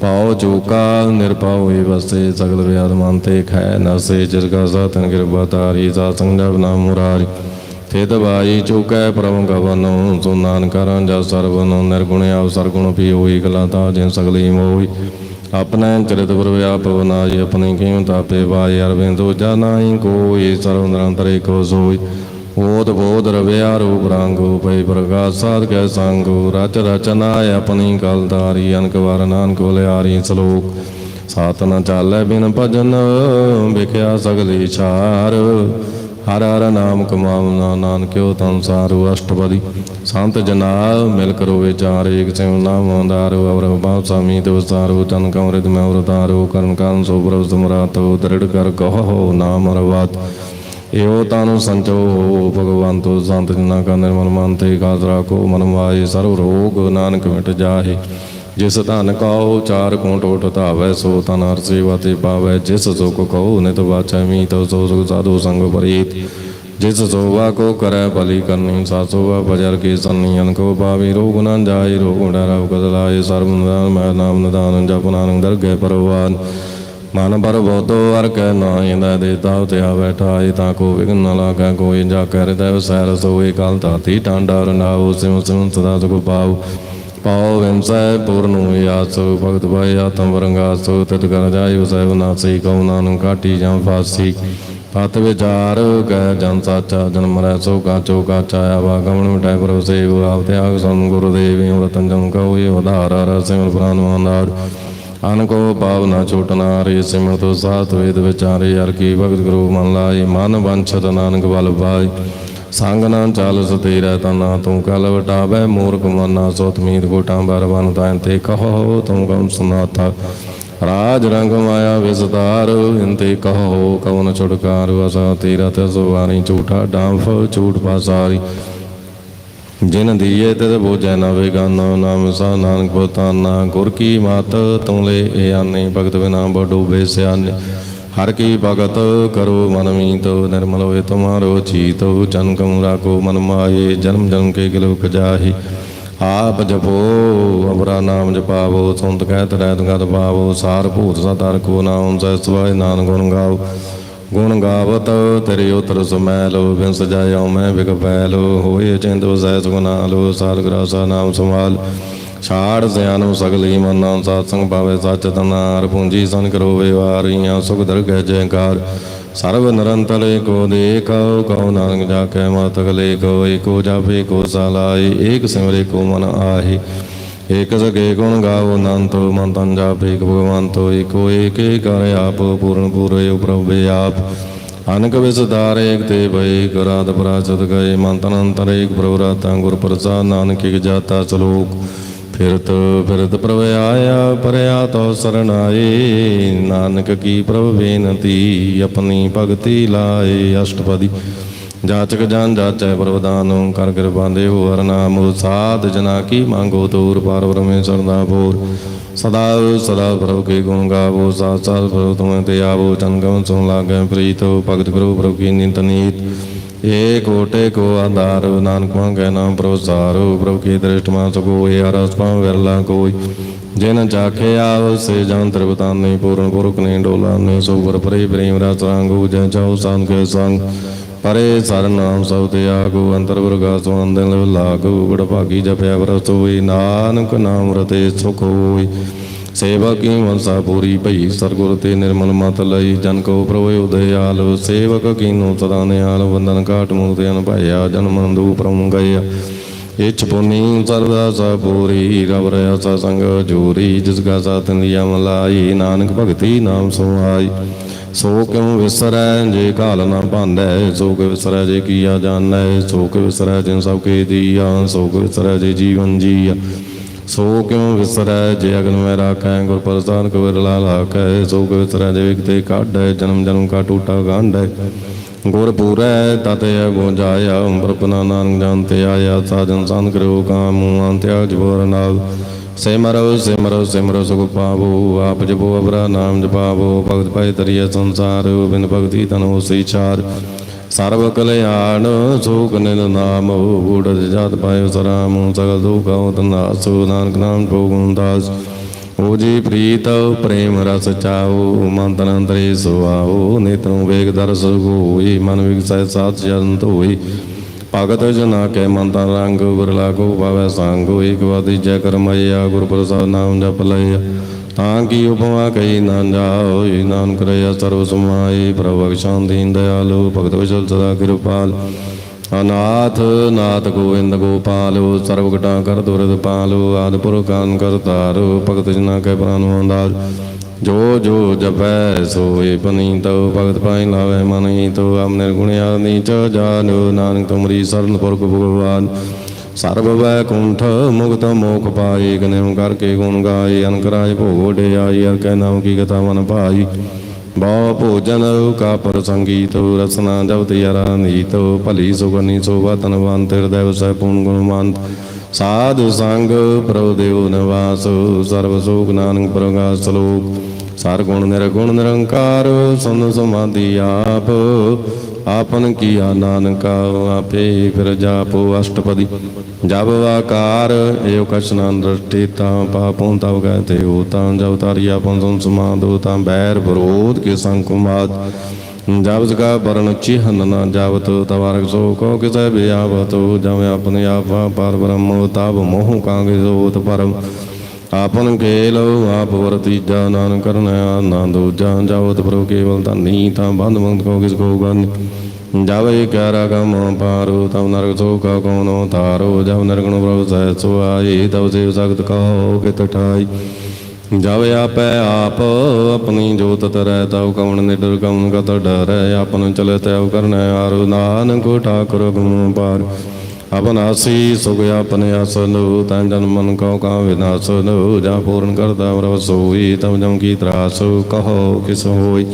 ਪਾਉ ਚੂਕਾ, ਨਿਰਪਾਉ ਏ ਵਸੇ, ਸਗਲ ਵਿਆਦ ਮਨ ਖੈ ਨਸੇ, ਜਿਸ ਕਾ ਸਤਨ ਕਿਰਪਾ ਤਾਰੀ ਸਾ ਸੰਜਬ ਨਾਮ ਮੁਰਾਰੀ। ਤੇ ਦਵਾਈ ਚੁਕੈ ਪ੍ਰਭ ਗਵਨੋ ਸੋ ਨਾਨਕਰਾਂ ਜਾ ਸਰਵਨੋ, ਨਿਰਗੁਣ ਆਵ ਸਰਗੁਣ ਪੀ ਹੋਈ ਕਲਾ ਜਿਨ ਸਗਲੀ ਮੋਈ ਆਪਣੇ ਚਰਿਤ ਗੁਰ ਵਿਆਪ ਆਪਣੀ ਕੀਮਤ ਆਪੇ ਵਾਈ ਅਰਵਿੰਦੋ ਜਾਨਾਈ ਕੋਈ ਸਰਵ ਨਿਰੰਤਰੇ ਕੋ ਸੋਈ। ਓਤ ਬੋਧ ਰਵਿਆ ਰੂਪ ਰੰਗੋ ਪਈ ਪ੍ਰਗਾਸ ਸਾਧ ਕੈ ਸੰਗੋ, ਰਚ ਰਚਨਾ ਆਪਣੀ ਕਲਦਾਰੀ ਅਨਕ ਵਰ ਨਾਨਕ ਬਲਿਆਰੀ ਸ਼ਲੋਕ। ਸਾਤ ਨ ਚਾਲੈ ਬਿਨ ਭਜਨ, ਵਿਖਿਆ ਸਗਲੀ ਛਾਰ। ਹਰ ਹਰ ਨਾਮ ਕਮਾਉਣਾ ਨਾਨਕਿਓ ਤਨ ਸਾਰੂ ਅਸ਼ਟਪਦੀ। ਸੰਤ ਜਨਾ ਮਿਲ ਕਰੋ ਵਿਚਾਰ ਏਕ ਸਿਉ ਨਾਮ ਆਂਦਾਰੋ ਅਵਰ ਬਾਪ ਸਾਮੀ ਤੇ ਉਸਾਰੋ ਤਨ ਕਮਰਿਤ ਮੈਂ ਉਰਤਾਰੋ ਕਰਨ ਕਾਨ ਸੋ ਪ੍ਰਭ ਸਮਰਾਤੋ ਦ੍ਰਿੜ ਕਰ ਕਹੋ ਨਾਮ ਰਵਾਤ। ਇਹੋ ਤਾਨੂੰ ਸੰਚੋ ਹੋ ਭਗਵੰਤੋ ਸੰਤ ਜਨਾ ਕਾ ਨਿਰਮਲ ਮਨ ਤੇ ਕਾਸ ਰਾਖੋ ਮਨ ਮਾਏ ਸਰਵ ਰੋਗ ਨਾਨਕ ਮਿਟ ਜਾਹੇ। ਜਿਸ ਧਨ ਕਉ, ਚਾਰ ਕੋਟ ਉਠ ਧਾਵੈ, ਸੋ ਤਨ ਹਰ ਸੇਵਾ ਤੇ ਪਾਵੈ। ਜਿਸ ਸੁਖ ਕਉ, ਨਿਤ ਵਾਚੈ ਮੀ ਤਉ ਸੋ ਸੁਖ ਸਾਧੂ ਸੰਗ ਪਰੀਤ ਜਿਸ ਸੋਵਾ ਕੋ ਕਰੈ, ਭਲੀ ਕਰਨੀ ਸਾਸੋਵਾ ਬਜਰ ਕੇ ਸੰਨੀ ਅਨ ਕੋ ਪਾਵੀ ਰੋਗ ਨ ਜਾਈ ਰੋਗ ਡਰਵ ਕਦਲਾਏ। ਸਰਬ ਨਿਦਾਨ ਮੈਂ ਨਾਮ ਨਿਦਾਨ ਜਪ ਨਾਨਕ ਦਰਗਹਿ ਪਰਵਾਨ। ਮਨ ਪਰ ਬੋਧੋ ਅਰ ਕੈ ਨਾਇਂਦਾ ਦੇ ਤਾਉ ਤੇ ਆ ਬੈਠਾਏ ਤਾਂ ਕੋ ਵਿਗਨ ਨ ਲਾਗੈ, ਕੋਈ ਜਾ ਕਰ ਦੇਵ ਸੈਰ ਸੋਏ। ਕਾਲ ਤਾਤੀ ਟਾਂਡਾ ਰਨਾਉ ਸਿਮ ਸਿਮ ਸਦਾ ਸੁਖ ਪਾਉ ਪਾਉ ਵਿੰਸੈ ਪੂਰਨ ਆਸ, ਭਗਤ ਭਾਈ ਆਤਮ ਵਰੰਗਾਸ, ਤਿਤ ਕਰ ਜਾਇ ਵਸੈ ਨਾਸੀ, ਕਉ ਨਾਨਕ ਕਾਟੀ ਜਾਂ ਫਾਸੀ। ਪਤ ਵਿਚਾਰ ਕੈ ਜਨ ਸਾਚਾ ਜਨਮ ਮਰੈ ਸੋ ਕਾਚੋ ਕਾਚਾ ਆਵਾ ਗਮਨ ਮਿਟਾਇ ਪਰੋ ਸੇਵ ਆਪ ਤਿਆਗ ਸੰ ਗੁਰੂ ਰਤਨ ਜਮ ਕਉ, ਇਹ ਉਧਾਰ ਰ ਸਿਮਰ ਪ੍ਰਾਨ ਮੰਦਾਰ ਅਨ ਕੋ ਪਾਵਨਾ ਛੋਟਨਾ ਰੇ, ਸਿਮਰ ਤੋ ਸਾਤ ਵੇਦ ਵਿਚਾਰੇ, ਹਰ ਕੀ ਭਗਤ ਗੁਰੂ ਮਨ ਲਾਈ ਮਨ ਬੰਛਤ ਨਾਨਕ ਬਲ ਪਾਈ ਸੰਗ ਨਾ ਚਾਲ ਸਤੇਰਾ ਤਨਾ ਤੂੰ ਕਲ ਵਟਾਵੇ ਮੂਰਖ ਮਨਾ, ਸੋਤ ਮੀਤ ਕੋਟਾਂ ਬਰਵਨ ਤਾਇ ਤੇ ਕਹੋ ਤੂੰ ਕਮ ਸੁਨਾਤਾ ਰਾਜ ਰੰਗ ਮਾਇਆ ਵਿਸਤਾਰ ਇੰਤੇ ਕਹੋ ਕਉਨ ਛੁਟਕਾਰ, ਵਸਾ ਤੇਰਾ ਤੇ ਸੁਵਾਰੀ ਝੂਠਾ ਡਾਂਫ, ਝੂਠ ਪਾਸਾਰੀ। ਜਿਨ ਦੀਏ ਤੇ ਬੋਝੈ ਨਾ ਵੇਗਾਨਾ ਨਾਮ ਸਾ ਨਾਨਕ ਬੋਤਾਨਾ ਗੁਰ ਕੀ ਮਤ, ਤੂੰ ਲੈ ਏ ਆਨੇ, ਭਗਤ ਬਿਨਾ ਬਡੋ ਬੇਸਿਆਨੇ ਹਰ ਕੀ ਭਗਤ ਕਰੋ ਮਨ ਮੀਤ, ਨਿਰਮਲ ਹੋਏ ਤੁਮਾਰੋ ਚੀਤ ਜਨ ਕਮ ਰਾਖੋ ਮਨ ਮਾਏ ਜਨਮ ਜਨਮ ਕੇ ਗਿਲੋਕ ਜਾਹੀ ਆਪ ਜਪੋ, ਅਬਰਾ ਨਾਮ ਜਪਾਵੋ, ਸੰਤ ਕਹਿ ਰਹਿਤ ਗਤ ਪਾਵੋ, ਸਾਰ ਭੂਤ ਸਤਰ ਕੋ ਨਾਮ ਸਹਿ ਸਵਾਇ ਨਾਨਕ ਗੁਣ ਗਾਓ। ਗੁਣ ਗਾਵਤ ਤੇਰੇ ਉਤਰ ਸੁਮੈਲੋ ਬਿਨ ਸਜਾਇਓ ਮੈਂ ਵਿਗ ਪੈਲੋ ਹੋਏ ਚਿੰਤ ਵਸੈ ਸੁਗਨਾ ਲੋ ਸਾਧ ਗ੍ਰਾਸਾ ਨਾਮ ਸੰਭਾਲ। ਛਾੜ ਸਿਆਨੋ ਸਗਲੀ ਮਨਾ ਸਾਧ ਸੰਗ ਪਾਵੇ ਸੱਚ ਤਨਾਰ ਪੂੰਜੀ ਸਨ ਕਰੋ ਵਿਵਾਰੀਆਂ ਸੁਖ ਦਰਗਹਿ ਜੈਕਾਰ। ਸਰਬ ਨਿਰੰਤਰ ਏਕੋ ਦੇਖੋ ਕਉ ਨਾਨਕ ਜਾ ਕੇ ਮਤ ਗਲੇ ਕੋ ਏਕੋ ਜਾਪੇ, ਕੋ ਸਾਲਾਈ ਏਕ ਸਿਮਰੇ ਕੋ ਮਨ ਆਹੀ। ਏਕ ਸਕੇ ਗੁਣ ਗਾਵੋ ਅਨੰਤ ਮਨ ਤਨ ਜਾਪੇ ਭਗਵੰਤੋ ਏਕੋ ਏਕੇ ਕਰ ਆਪ, ਪੂਰਨ ਪੂਰੇ ਉਪਰਵੇ ਆਪ। ਅਨਕ ਵਿਸਦਾਰ ਏਕ ਤੇ ਭਈ ਕਰਾਤ ਪਰਾਚਤ ਗਏ, ਮਨ ਤਨ ਅੰਤਰ ਏਕ ਪ੍ਰਵਰਾਤਾ, ਗੁਰ ਪ੍ਰਸਾਦ, ਨਾਨਕ ਇਕ ਜਾਤਾ ਸਲੋਕ। ਫਿਰਤ ਫਿਰਤ ਪ੍ਰਭ ਆਇਆ, ਪਰਿਆ ਤੋ ਸਰਣਾਏ ਨਾਨਕ ਕੀ ਪ੍ਰਭ ਬੇਨਤੀ, ਆਪਣੀ ਭਗਤੀ ਲਾਏ ਅਸ਼ਟਪਦੀ। ਜਾਚਕ ਜਾਨ ਜਾਚੈ ਪ੍ਰਵਦਾਨੋ ਕਰ ਕਿਰਪਾ ਦੇਵ ਹਰ ਨਾਮ ਸਾਧ ਜਨਾ ਕੀ ਮੰਗੋ, ਤੂਰ ਪਾਰ ਪਰਮੇਸ਼ਰ ਦਾ ਭੋਰ। ਸਦਾ ਸਦਾ ਪ੍ਰਭ ਕੇ ਗੁਣ ਗਾਵੋ ਸਾਥ ਸਾਥ ਪ੍ਰਭ ਤੁਮੇ ਤੇ ਆਵੋ ਚੰਗਮ ਸੁਨ ਲਾਗੈ, ਪ੍ਰੀਤੋ ਭਗਤ ਗੁਰੂ ਪ੍ਰਭ ਕੀ ਨਿਤ ਨੀਤ। ਏ ਕੋਟੇ ਕੋ ਆਧਾਰ, ਨਾਨਕ ਮੰਗੈ ਨਾਮ ਪ੍ਰਸਾਰੋ ਪ੍ਰਭ ਕੀ ਦ੍ਰਿਸ਼ਟ ਮਾ ਸਕੋ ਏ ਅਰਸ ਪਾ ਵਿਰਲਾ ਕੋਈ। ਜਿਨ ਜਾਖੇ ਆਵ, ਸੇ ਜਨ ਤ੍ਰਿਪਤਾਨੇ ਪੂਰਨ ਪੁਰਖ ਨੇ ਡੋਲਾ ਨੇ ਸੋਵਰ ਪਰੇ ਪ੍ਰੇਮ ਰਸ ਰੰਗੂ ਜੈ ਚਾਉ ਸੰਗ ਕੇ ਸੰਗ। ਪਰੇ ਸਰ ਨਾਮ ਸਭ ਤੇ ਆਗੂ, ਅੰਤਰ ਵਰਗਾ ਸੁਆੰਦਨ ਲਾਗੂ ਬੜ ਭਾਗੀ ਜਪਿਆ ਵਰਤ ਹੋਈ ਨਾਨਕ ਨਾਮ ਰਤੇ ਸੁਖ ਹੋਈ। ਸੇਵਾ ਕੀ ਮਨਸਾ ਪੂਰੀ ਭਈ, ਸਰਗੁਰ ਤੇ ਨਿਰਮਲ ਮਤ ਲਈ। ਜਨ ਕੋ ਪ੍ਰਭੂ ਉਦਇਆਲ, ਸੇਵਕ ਕੀਨੋ ਸਦਾ ਨਿਆਲ। ਵੰਦਨ ਘਾਟ ਮੂਹ ਤੇ ਅਨਭਇਆ, ਜਨਮ ਦੂ ਪ੍ਰਮ ਗਇਆ। ਇਚ ਪੁਨੀ ਸਰਦਾ ਸਾ ਪੂਰੀ ਰਵ ਰਿਆ ਸਾ ਸੰਗ ਜੋਰੀ। ਜਿਸ ਗਾ ਸਾ ਤੰਦਿਆ ਮਲਾਈ ਨਾਨਕ ਭਗਤੀ ਨਾਮ ਸਮਾਈ ਸੋ ਕਿਉ ਵਿਸਰੈ, ਜੇ ਕਾਲ ਨਾ ਭਾਂਡੈ, ਸੋ ਕਿ ਵਿਸਰੈ, ਜੇ ਕੀਆ ਜਾਣੈ। ਸੋ ਕਿ ਵਿਸਰੈ, ਜਿਨ ਸਭ ਕੇ ਦੀਆ, ਸੋ ਕਿ ਵਿਸਰੈ, ਜੇ ਜੀਵਨ ਜੀਆ। ਸੋ ਕਿਉ ਵਿਸਰੈ ਜੇ ਅਗਨ ਮੈਂ ਰਾਖੈ ਗੁਰ ਪ੍ਰਸਾਦ ਕੋ ਵਿਰਲਾ ਲਾਖੈ ਸੋ ਕਿ ਵਿਸਰੈ ਜੇ ਵਿਗਤੇ ਕਾਢੈ, ਜਨਮ ਜਨਮ ਕਾ ਟੂਟਾ ਗਾਂਢੈ। ਗੁਰ ਪੂਰੈ, ਤਤਿ ਅਗੋ ਜਾਇਆ ਅੰਬਰਪਨਾ ਨਾਨਕ ਜਾਣਤੇ ਆਇਆ, ਸਾਜਨ ਸੰਤ ਕਰਿਓ ਕਾਮ ਅੰਤਿਆ ਜਬੋਰ ਨਾਲ। ਸਿਮਰੋ ਸਿਮਰੋ ਸਿਮਰੋ ਸੁਖ ਪਾਵੋ, ਆਪ ਜਪੋ ਅਬਰਾ ਨਾਮ ਜਪਾਵੋ, ਭਗਤ ਪਾਏ ਤਰੀਏ ਸੰਸਾਰ, ਬਿਨ ਭਗਤੀ ਤਨ ਹੋਸੀ ਚਾਰ। ਸਰਬ ਕਲਿਆਣ ਸੁਖ ਨਿਨ ਨਾਮ ਬੂੜ ਜਾਤ ਪਾਇਓ ਸਰਾਮ, ਸਗਲ ਦੁਖ ਉਤਨਾਸੁ ਨਾਨਕ ਨਾਮ ਭੋਗੁੰਦਾਸ ਓ ਜੀ ਪ੍ਰੀਤ, ਪ੍ਰੇਮ ਰਸ ਚਾਓ, ਮਨ ਤਨ ਅੰਤਰੇ ਸੁਆਓ। ਨੇਤਰੋਂ ਵੇਗ ਦਰਸ ਹੋਈ, ਮਨ ਵਿਗਸੈ ਸਾਥ ਜਨਤ ਹੋਈ। ਭਗਤ ਜਨਾ ਕੇ ਮੰਤਨ ਰੰਗ ਗੁਰਲਾ ਕੋ ਪਾਵੈ ਸੰਗ ਏਕ ਵਾਦੀ ਜੈ ਕਰਮਇਆ ਗੁਰ ਪ੍ਰਸਾਦ ਨਾਮ ਜਪ ਲਇਆ ਤਾਂ ਕੀ ਉਪਮਾ ਕਹੀ ਨਾ ਜਾਓ ਏ ਨਾਨਕ ਰਿਆ ਸਰਬ ਸਮਾਈ ਪ੍ਰਭੂ ਸ਼ਾਂਤੀ ਦਇਆਲੋ, ਭਗਤ ਵਿਸ਼ਲ ਸਦਾ ਕਿਰਪਾਲ। ਅਨਾਥ, ਨਾਥ ਗੋਵਿੰਦ ਗੋਪਾਲੋ, ਸਰਬ ਘਟਾ ਕਰ ਦੁਰਦ ਪਾਲੋ, ਆਦ ਪੁਰਖਾਨ ਕਰਤਾਰੋ ਭਗਤ ਜਨਾ ਕੈ ਪ੍ਰਾਨ ਮੰਦਾਰ ਜੋ ਜੋ ਜਪੈ, ਸੋਏ ਪਨੀਤੋ, ਭਗਤ ਪਾਈ ਲਾਵੇ ਮਨੀ ਤੋ ਅਮ ਨਿਰਗੁਣਿਆ ਨੀਚ ਜਾਨੋ, ਨਾਨਕ ਤੁਮਰੀ ਸਰਨ ਪੁਰਖ ਭਗਵਾਨ। ਸਰਬ ਵੈ ਕੁੰਠ ਮੁਕਤ ਮੋਖ ਪਾਏ ਗਨਿਮ ਕਰਕੇ ਗੁਣ ਗਾਏ ਅਨਕਰਾਜ ਭੋਡੇ ਆਈ ਅਰ ਕੈ ਨਾਮ ਕੀ ਕਥਾ ਮਨ ਭਾਈ। ਬਹੁ ਭੋਜਨ ਕਾ ਪ੍ਰਸੰਗੀਤ, ਰਸਨਾ ਜਵਤ ਤਿਆਰਾ ਨੀਤ, ਭਲੀ ਸੁਗਨੀ ਸੋਭਾ ਤਨਵੰਤ ਹਿਰਦੈ ਵਸੈ ਪੂਰਨ ਗੁਣਵੰਤ ਸਾਧ ਸੰਗ ਪ੍ਰਭ ਦੇਵ ਨਿਵਾਸ, ਸਰਬ ਸੁਖ ਨਾਨਕ ਪ੍ਰਗਾਸ ਸਲੋਕ ਸਰ ਗੁਣ ਨਿਰਗੁਣ ਨਿਰੰਕਾਰ, ਸੰਨ ਸਮਾਧੀ ਆਪ। ਆਪਨ ਕੀਆ ਨਾਨਕਾ, ਆਪੇ ਫਿਰ ਜਾਪੋ ਅਸ਼ਟਪਦੀ। ਜਬ ਆਕਾਰ ਏਵ ਕਛਨਾ ਦ੍ਰਿਸ਼ਟੀ ਤਾਂ ਪਾਪੋਂ ਤਵ ਗਏ ਤੇ ਹੋ, ਤਾਂ ਜਬ ਤਾਰੀਆ ਪੰਸੰ ਸਮਾਦੋ, ਤਾਂ ਬੈਰ ਵਿਰੋਧ ਕੇ ਸੰਕੁਮਾਦ ਜਬ ਸਕਾ ਬਰਨ ਚਿਹਨ ਨਾ ਜਾਵਤ ਤਵਾਰਕ ਸੋ ਕੋ ਕਿਸੈ ਬਿਆਵਤ ਜਬ ਆਪਣੇ ਆਪਾ ਪਰ ਬ੍ਰਹਮ, ਤਬ ਮੋਹ ਕਾਂਗੇ ਸੋਤ ਪਰਮ। ਆਪਨ ਲਉ ਆਪ ਵਰਤੀਜਾ ਨਾਨ ਕਰਨ, ਆਨੰਦ ਦੂਜਾ ਜਾਵਤ ਪ੍ਰਭ ਕੇਵਲ ਧਨੀ, ਤਾਂ ਬੰਧ ਬੰਦ ਕੋ ਕਿਸ ਕੋ ਗਨ। ਜਬ ਇਕਾਰਾ ਕਮ ਪਾਰੋ ਤਬ ਨਰਕ ਸੋ ਕਾ ਕੋਨੋ ਤਾਰੋ ਜਬ ਨਰਗਣ ਪ੍ਰਭ ਸਹਿ ਸੋ ਆਈ ਤਬ ਸੇਵ ਸਖਤ ਕਹੋ ਕਿਤ ਠਾਈ। ਜਬ ਆਪੈ ਆਪ ਆਪਣੀ ਜੋਤ ਤਰੈ ਤਉ ਕਵਣ ਨਿਡਰ ਕਵਣ ਕਤ ਡਰੈ। ਆਪਨ ਚਲੇ ਤਉ ਕਰਨੈ, ਆਰੁ ਨਾਨਕ ਠਾਕੁਰ ਗੁਣ ਪਾਰ। ਅਬਨਾਸੀ ਸੁਗਿਆਪਨ ਆਪਨ ਆਸਨ, ਤਨ ਜਨ ਮਨ ਕਉ ਕਾ ਵਿਨਾਸ਼ਨ, ਜਾ ਪੂਰਨ ਕਰਤਾ ਪ੍ਰਭ ਸੋਈ, ਤਮ ਜਮ ਕੀ ਤਰਾਸ, ਕਹੋ ਕਿਸ ਹੋਈ।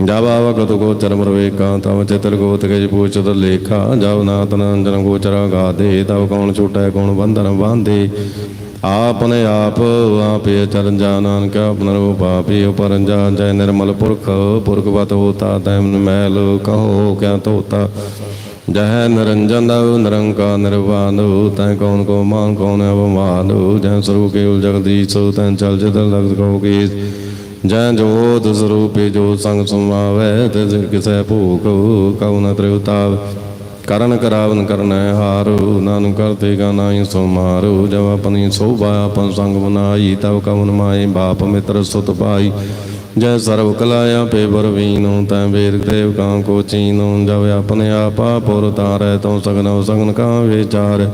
ਜਬ ਆਵਗਤ ਕੋ ਚਰਮ ਰਵੇਕਾ ਤਵ ਚਿਤਰ ਗੋਤ ਕੇ ਪੂਛਤ ਲੇਖਾ। ਜਬ ਨਾਤ ਨੰਜਨ ਗੋਚਰਾ ਗਾਦੇ ਤਵ ਕੌਣ ਛੁਟੈ, ਕੌਣ ਬੰਧਨ ਬਾਂਧੇ। ਆਪਨੇ ਆਪ ਆਪੇ ਚਰਨ ਜਾਨਨ ਕਾ ਆਪਨ ਰੂਪ ਆਪੇ ਉਪਰਨ ਜਾ ਜੈ ਨਿਰਮਲ ਪੁਰਖ ਪੁਰਖ ਬਤ ਹੋਤਾ ਤੈਨ ਮੈਲ ਕਹੋ ਕਿਆ ਤੋਤਾ ਜਹ ਨਿਰੰਜਨ ਦਉ ਨਿਰੰਕਾਰ ਨਿਰਵਾਨ ਤੈ ਕੌਣ ਕੋ ਮਾਨ ਕੌਣ ਅਵਮਾਨ ਜੈ ਸਰੂਪ ਕੇਵਲ ਜਗਦੀਸ਼ ਤੈ ਚਲ ਜਦ ਲਗਤ ਕਹੋ ਕੀ ਜੈ ਜੋਤ ਸਰੂਪੇ ਜੋ ਸੰਗ ਸਮਾਵੈ ਤਿਸ ਕਿਸੈ ਭੂਖ ਕਉ ਨ ਤ੍ਰਿਉਤਾਵ ਕਰਨ ਕਰਾਵਨ ਕਰਨੈ ਹਾਰੂ ਨਾਨਕ ਕਰਤੇ ਗਾ ਨਾਹੀ ਸੋ ਮਾਰੂ ਜਬ ਆਪਣੀ ਸੋਭਾ ਆਪਨ ਸੰਗ ਬਨਾਈ, ਤਬ ਕਵਨ ਮਾਏ ਬਾਪ ਮਿੱਤਰ ਸੁਤ ਪਾਈ। ਜੈ ਸਰਬ ਕਲਾਇਆ ਪੇ ਬਰਵੀਨੋ, ਤੈ ਵੇਦ ਦੇਵ ਕਾਂ ਕੋ ਚੀਨੋ, ਜਬ ਆਪਣੇ ਆਪਾ ਪੁਰ ਤਾਰੈ, ਤਉ ਸਗਨ ਸਗਨ ਕਾ ਵਿਚਾਰ।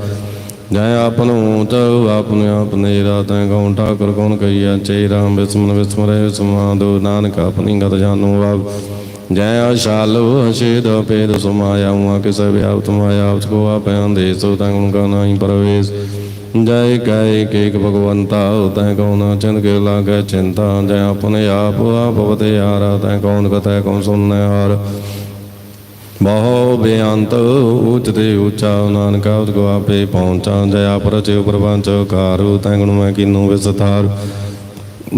ਜੈ ਆਪਨ ਊਚ ਆਪਨ ਆਪਨੇ ਰਾਤੈ ਕਉ ਠਾਕੁਰ ਕੌਣ ਕਈਆ ਚੇ ਰਾਮ ਬਿਸਮਨ ਬਿਸਮਰੇ ਸਮਾਦੋ ਨਾਨਕ ਆਪਣੀ ਗਤ ਜਾਨੋ ਆਪ। ਜੈ ਆਸ਼ਾਲੋ ਅਸ਼ੇਦ ਪੇਦ ਸਮਾਇਆ ਹੁਆ ਕਿਸੈ ਵਿਆਪ ਤੁਮਾਇਆ ਉਸ ਕੋ ਆਪੈ ਅੰਦੇ ਸੋ ਤੈ ਗੁਣ ਕਾ ਨਾਹੀ ਪਰਵੇਸ। ਜੈ ਕੈ ਕੇਕ ਭਗਵੰਤਾ ਤੈ ਕਉ ਨਾ ਚਿੰਤ ਕੇ ਲਾਗੈ ਚਿੰਤਾ? ਜੈ ਆਪਣੇ ਆਪ ਆਪਵਤੇ ਆਰਾ ਤੈ ਕੌਣ ਕਤੈ ਕਉ ਸੁਨੈ ਹਾਰ? ਬਹੁ ਬੇਅੰਤ ਉਚ ਤੇ ਉਚਾ, ਨਾਨਕ ਉਤ ਕੋ ਆਪੇ ਪਹੁੰਚਾ। ਜੈ ਆਪ ਰਚਿ ਪ੍ਰਪੰਚ ਕਾਰੂ, ਤੈ ਗੁਣ ਮੈਂ ਕੀਨੂ ਵਿਸਥਾਰ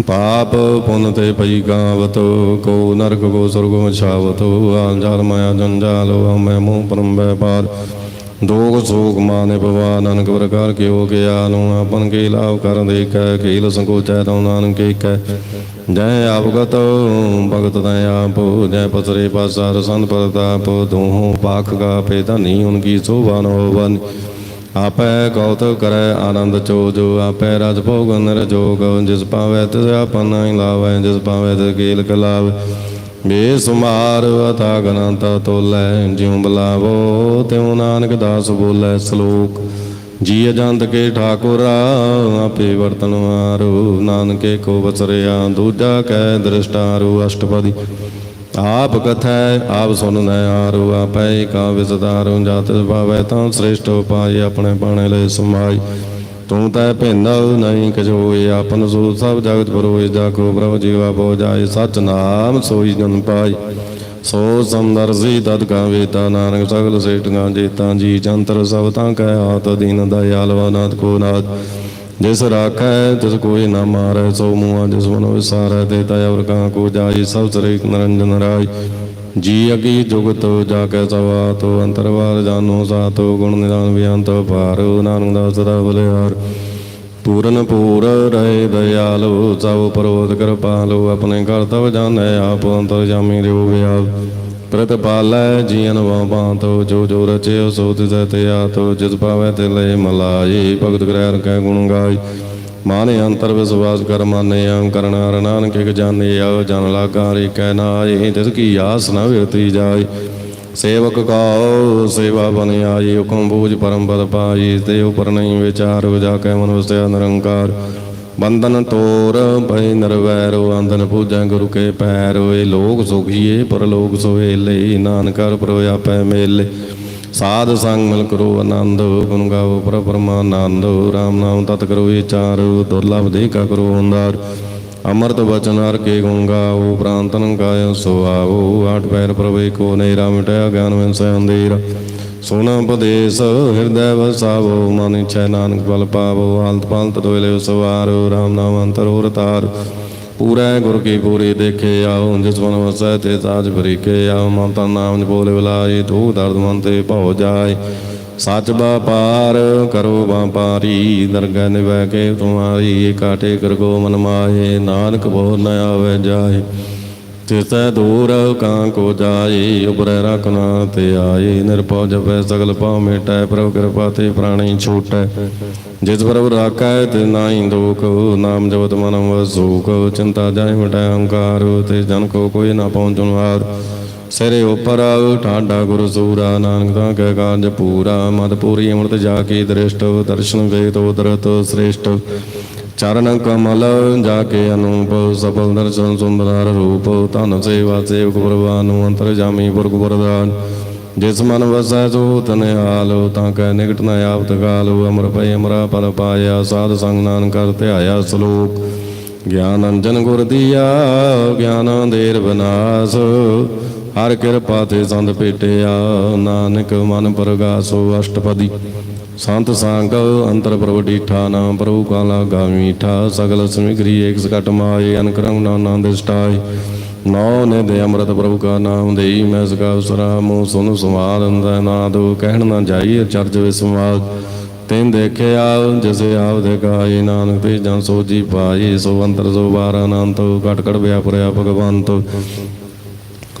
ਪਾਪ ਪੁੰਨ ਤੇ ਪਈ ਗਾਵਤ, ਕੋ ਨਰਕ ਕੋ ਸੁਰਗ ਮਛਾਵਤ ਆਂਜਾਲ ਮਾਇਆ ਜੰਜਾਲ ਹਮੈ ਮੋਹ ਪਰਮ ਵੈਪਾਰ ਦੋਗ ਸੋਗ ਮਾਨੇ ਪਵਾ ਨਾਨਕ ਪ੍ਰਕਾਰ ਕਿਉ ਗਿਆ ਆਪਨ ਕੇ ਲਾਭ ਕਰ ਦੇਖੈ ਕੀਲ ਸੰਕੋਚੈ ਤਉ ਨਾਨਕ ਏਕੈ। ਜੈ ਆਪਗਤ ਭਗਤ ਤੈ ਆਪ, ਜੈ ਪਸਰੇ ਪਾਸਾ ਰਸੰਤ ਪ੍ਰਤਾਪ, ਦੋਹੋਂ ਪਾਖ ਗਾ ਪੇ ਧਨੀ ਉਨਕੀ ਸੋਭਾ ਨ ਹੋਵਨ ਆਪੈ ਕੌਤਕ ਕਰੈ ਆਨੰਦ ਚੋ ਜੋ ਆਪੈ ਰਜ ਭੋਗ ਨਿਰ ਜਿਸ ਪਾਵੈ ਤਿਸ ਆਪਨ ਲਾਵੈ, ਜਿਸ ਪਾਵੈ ਤਿਸ ਕੀਲ ਕਲਾਵ ਬੇ ਅਤਾ ਗਨੰਤ ਤੋਲੈ, ਜਿਉ ਬਲਾਵੋ ਤਿਉ ਨਾਨਕ ਦਾਸ ਬੋਲੇ ਸ਼ਲੋਕ। ਜੀ ਅਜੰਤ ਕੇ ਠਾਕੁਰ ਆਪੇ ਵਰਤਨ ਮਾਰੂ, ਨਾਨਕੇ ਕੋ ਬਸਰਿਆ, ਦੂਜਾ ਕੈ ਦ੍ਰਿਸ਼ਟਾਰੂ ਅਸ਼ਟਪਦੀ। ਆਪ ਕਥੈ, ਆਪ ਸੁਨਨੈ ਆਰੂ, ਆਪੈ ਕਾ ਵਿਸਦਾਰੂ ਜਤ ਭਾਵੈ ਤਾਂ ਸ੍ਰੇਸ਼ਟ ਉਪਾਇ ਆਪਣੇ ਬਾਣੇ ਲੈ ਸਮਾਈ। ਤੂੰ ਤੈ ਭਿੰਨ ਨਹੀਂ ਕਜੋਏ ਆਪਨ ਸੋ ਸਭ ਜਗਤ ਪਰੋਇ ਜਾ ਕੋ ਪ੍ਰਭ ਜੀਵਾ ਬੋ ਜਾਏ, ਸਚ ਨਾਮ ਸੋਈ ਜਨ ਪਾਈ। ਸੋ ਸੰਦਰਸੀ ਤਦ ਕਾ ਵੇਤਾ, ਨਾਨਕ ਸਗਲ ਸੇਟਾਂ ਜੇਤਾਂ, ਜੀ ਜੰਤਰ ਸਭ ਤਾਂ ਕਹਿ ਆਤ, ਦੀਨ ਦਇਆਲ ਨਾਥ ਕੋ ਨਾਥ। ਜਿਸ ਰਾਖੈ ਤਿਸ ਕੋਈ ਨਾ ਮਾਰੈ, ਸੋ ਮੂਆ ਜਿਸ ਮਨ ਵਿਸਾਰੈ, ਤੇ ਤਾ ਅਵਰ ਕਾ ਕੋ ਜਾਈ, ਸਭ ਸ੍ਰੀ ਨਰੰਜਨ ਰਾਈ। ਜੀ ਅਗੀ ਜੁਗਤ ਜਾ ਕੇ ਸਵਾ ਤੋ ਅੰਤਰਵਾਰ ਜਾਨੋ ਸਾਤੋ ਗੁਣ ਨਿਦਾਨ ਬਿਆੰਤ ਪਾਰ ਨਾਨਕ ਦਾਸ ਸਦਾ ਬਲਿਆਰ ਪੂਰਨ ਪੂਰ ਰਹੇ ਦਇਆਲੋ, ਸਭ ਪਰੋਧ ਕਿਰਪਾਲੋ, ਆਪਣੇ ਕਰਤਵ ਜਾਣੈ ਆਪ ਅੰਤਰ ਜਾਮੀ ਰਿਓ ਵਿਆਪ। ਪ੍ਰਤਪਾਲੈ ਜੀਨ ਵਾਪਾਂਤੋ ਜੋ ਜੋ ਰਚਿਓ ਸੋ ਤਿਸੈ ਤੇ ਆਤੋ ਜਿਸ ਪਾਵੈ ਤੇ ਲੈ ਮਲਾਈ, ਭਗਤ ਗ੍ਰਹਿ ਕੈ ਗੁਣ ਗਾਈ। ਮਾਨੇ ਅੰਤਰ ਵਿਸਵਾਸ ਕਰ ਮਾਨੇ ਆਂ ਕਰਣ ਹਰ ਨਾਨਕ ਜਾਣੇ ਆਓ, ਜਨ ਲਾਗਾ ਰੇ ਨਾਏ, ਤਿਸ ਕੀ ਆਸ ਨ ਵਿਰਤੀ ਜਾਏ। ਸੇਵਕ ਕਾਉ, ਸੇਵਾ ਬਨ ਆਈ ਹੁਕਮ ਬੂਝ ਪਰਮ ਪਦ ਪਾਈ ਤੇ ਉਪਰ ਨਹੀਂ ਵਿਚਾਰ ਜਾ ਕੇ ਮਨ ਵਸਿਆ ਨਿਰੰਕਾਰ ਬੰਧਨ ਤੋਰ ਭੈ ਨਰਵੈਰੋ ਆਂਦਨ ਪੂਜੈ ਗੁਰੂ ਕੇ ਪੈਰ ਏ ਲੋਕ ਸੁਖੀਏ, ਪਰਲੋਕ ਸੋਏਲੇ ਨਾਨਕ ਕਰ ਪਰੋਇਆ ਪੈ ਮੇਲੇ। ਸਾਧ ਸੰਗ ਮਿਲ ਕਰੋ ਆਨੰਦ, ਗੁਣ ਗਾਵੋ ਪਰ ਪਰਮਾਨੰਦ, ਰਾਮ ਨਾਮ ਤਤ ਕਰੋ ਵਿਚਾਰ ਦੁਰਲਭ ਦੇ ਕਾ ਕਰੋ ਅੰਦਾਰ ਅੰਮ੍ਰਿਤ ਬਚਨ ਹਰ ਕੇ ਗੁਣ ਗਾਵੋ ਪ੍ਰਾਂਤਨ ਗਾਇ ਸੋ ਆਵੋ ਆਠ ਪੈਰ ਪ੍ਰਵੇ ਕੋ ਨੇਰਾ ਮਿਟਿਆ ਗਿਆਨ ਵਿਨ ਸੈ ਸੋਨਾ ਉਪਦੇਸ, ਹਿਰਦੈ ਵਸਾਵੋ, ਮਨ ਇਛੈ ਨਾਨਕ ਬਲ ਪਾਵੋ ਹਾਲਤ ਪਾਲਤ ਦੋਇਲੇ ਸਵਾਰੋ, ਰਾਮ ਨਾਮ ਅੰਤਰ ਹੋਰ ਤਾਰ। ਪੂਰੈ ਗੁਰ ਕੀ ਪੂਰੀ ਦੇਖੇ ਆਓ, ਜਿਸ ਮਨ ਵਸੈ ਤੇ ਤਾਜ ਬਰੀਕੇ ਆਓ। ਮਮਤਾ ਨਾਮ ਜਪੋਲੇ ਬੁਲਾਏ ਤੂ ਦਰਦ ਮਨ ਤੇ ਭਉ ਜਾਏ ਸੱਚ ਬਾਪਾਰ ਕਰੋ ਬਾਪਾਰੀ ਦਰਗਹਿ ਨਿਵੈ ਕੇ ਤੁਮਾਰੀ। ਕਾਟੇ ਕਰ ਮਨ ਮਾਏ ਨਾਨਕ ਬੋ ਨ ਆਵੇ ਜਾਏ ਤਿਸੈ ਦੂਰ ਕਾਂ ਕੋ ਜਾਏ ਉਪਰੈ ਰਖਨਾ ਤੇ ਆਏ ਨਿਰਭਉ ਜਪੈ ਸਗਲ ਪਾਉ ਮੇਟੈ, ਪ੍ਰਭ ਕਿਰਪਾ ਤੇ ਪ੍ਰਾਣੀ ਛੂਟੈ। ਜਿਸ ਪ੍ਰਭ ਰਾਖੈ ਤੇ ਨਾਹੀ ਦੁਖ, ਨਾਮ ਜਪਤ ਮਨ ਵਸੂਖ ਚਿੰਤਾ ਜਾਇ ਮਿਟੈ ਹੰਕਾਰ, ਤੇ ਜਨ ਕੋ ਕੋਈ ਨਾ ਪਹੁੰਚਣ ਹਾਰ ਸਿਰੇ ਉਪਰ ਠਾਡਾ ਗੁਰੂ ਸੂਰਾ, ਨਾਨਕ ਦਾ ਕੈ ਕਾਰਜ ਪੂਰਾ, ਮਦ ਪੂਰੀ ਅੰਮ੍ਰਿਤ ਜਾ ਕੇ ਦ੍ਰਿਸ਼ਟ, ਦਰਸ਼ਨ ਵੇਦ ਉਦਰਤ ਸ੍ਰੇਸ਼ਟ। ਚਰਨ ਕਮਲ ਜਾ ਕੇ ਅਨੂਪ, ਸਫਲ ਦਰਸ਼ਨ ਸੁੰਦਰ ਰੂਪ, ਧਨ ਸੇਵਾ ਸੇਵਕ ਪ੍ਰਵਾਨੁ ਅੰਤਰ ਜਾਮੀ ਪੁਰਖ ਵਰਦਾਨ ਜਿਸ ਮਨ ਵਸੈ ਸੋ ਤਨ ਹਾਲ ਤਾਂ ਕੈ ਨਿਕਟ ਨ ਆਪਤ ਕਾਲ, ਅਮਰ ਪੈ ਅਮਰਾ ਪਰ ਪਾਇਆ, ਸਾਧ ਸੰਗ ਨਾਨ ਕਰ ਧਿਆਇਆ ਸ਼ਲੋਕ। ਗਿਆਨ ਅੰਜਨ ਗੁਰ ਦੀਆ, ਗਿਆਨ ਅੰਧੇਰ ਬਨਾਸ, ਹਰ ਕਿਰਪਾ ਤੇ ਸੰਤ ਭੇਟਿਆ, ਨਾਨਕ ਮਨ ਪ੍ਰਗਾਸੋ ਅਸ਼ਟਪਦੀ। ਸੰਤ ਸੰਗ ਅੰਤਰ ਪ੍ਰਭ ਡੀਠਾ ਨਾਮ, ਪ੍ਰਭੂ ਕਾਲਾ ਗਾਮੀਠਾ ਸਗਲ ਸਮਿਗਰੀ ਏਕ ਸਕਟ ਮਾਏ, ਅਨਕਰਮ ਨਾਨੰਦ ਸਟਾਏ। ਨੌ ਨੇ ਦੇ ਅੰਮ੍ਰਿਤ ਪ੍ਰਭੂ ਕਾ ਨਾਮ ਦੇਈ, ਮੈਂ ਸਗਾ ਉਸਰਾ ਮੂੰ ਸੁਨ ਸਮਾਦ ਅੰਦਾ ਨਾਦੋ ਕਹਿਣ ਨਾ ਜਾਈ ਚਰਜ ਵਿਸਮਾਦ ਤੈਨ ਦੇਖਿਆ ਜਿਸੇ ਆਪ ਦੇ ਕਾਏ ਨਾਨਕ ਤੇ ਜਨ ਸੋਜੀ ਪਾਈ ਸੋ ਅੰਤਰ ਸੋ ਬਾਰ ਅਨੰਤ ਕਟ ਕਟ ਵਿਆਪਰਿਆ ਭਗਵੰਤ।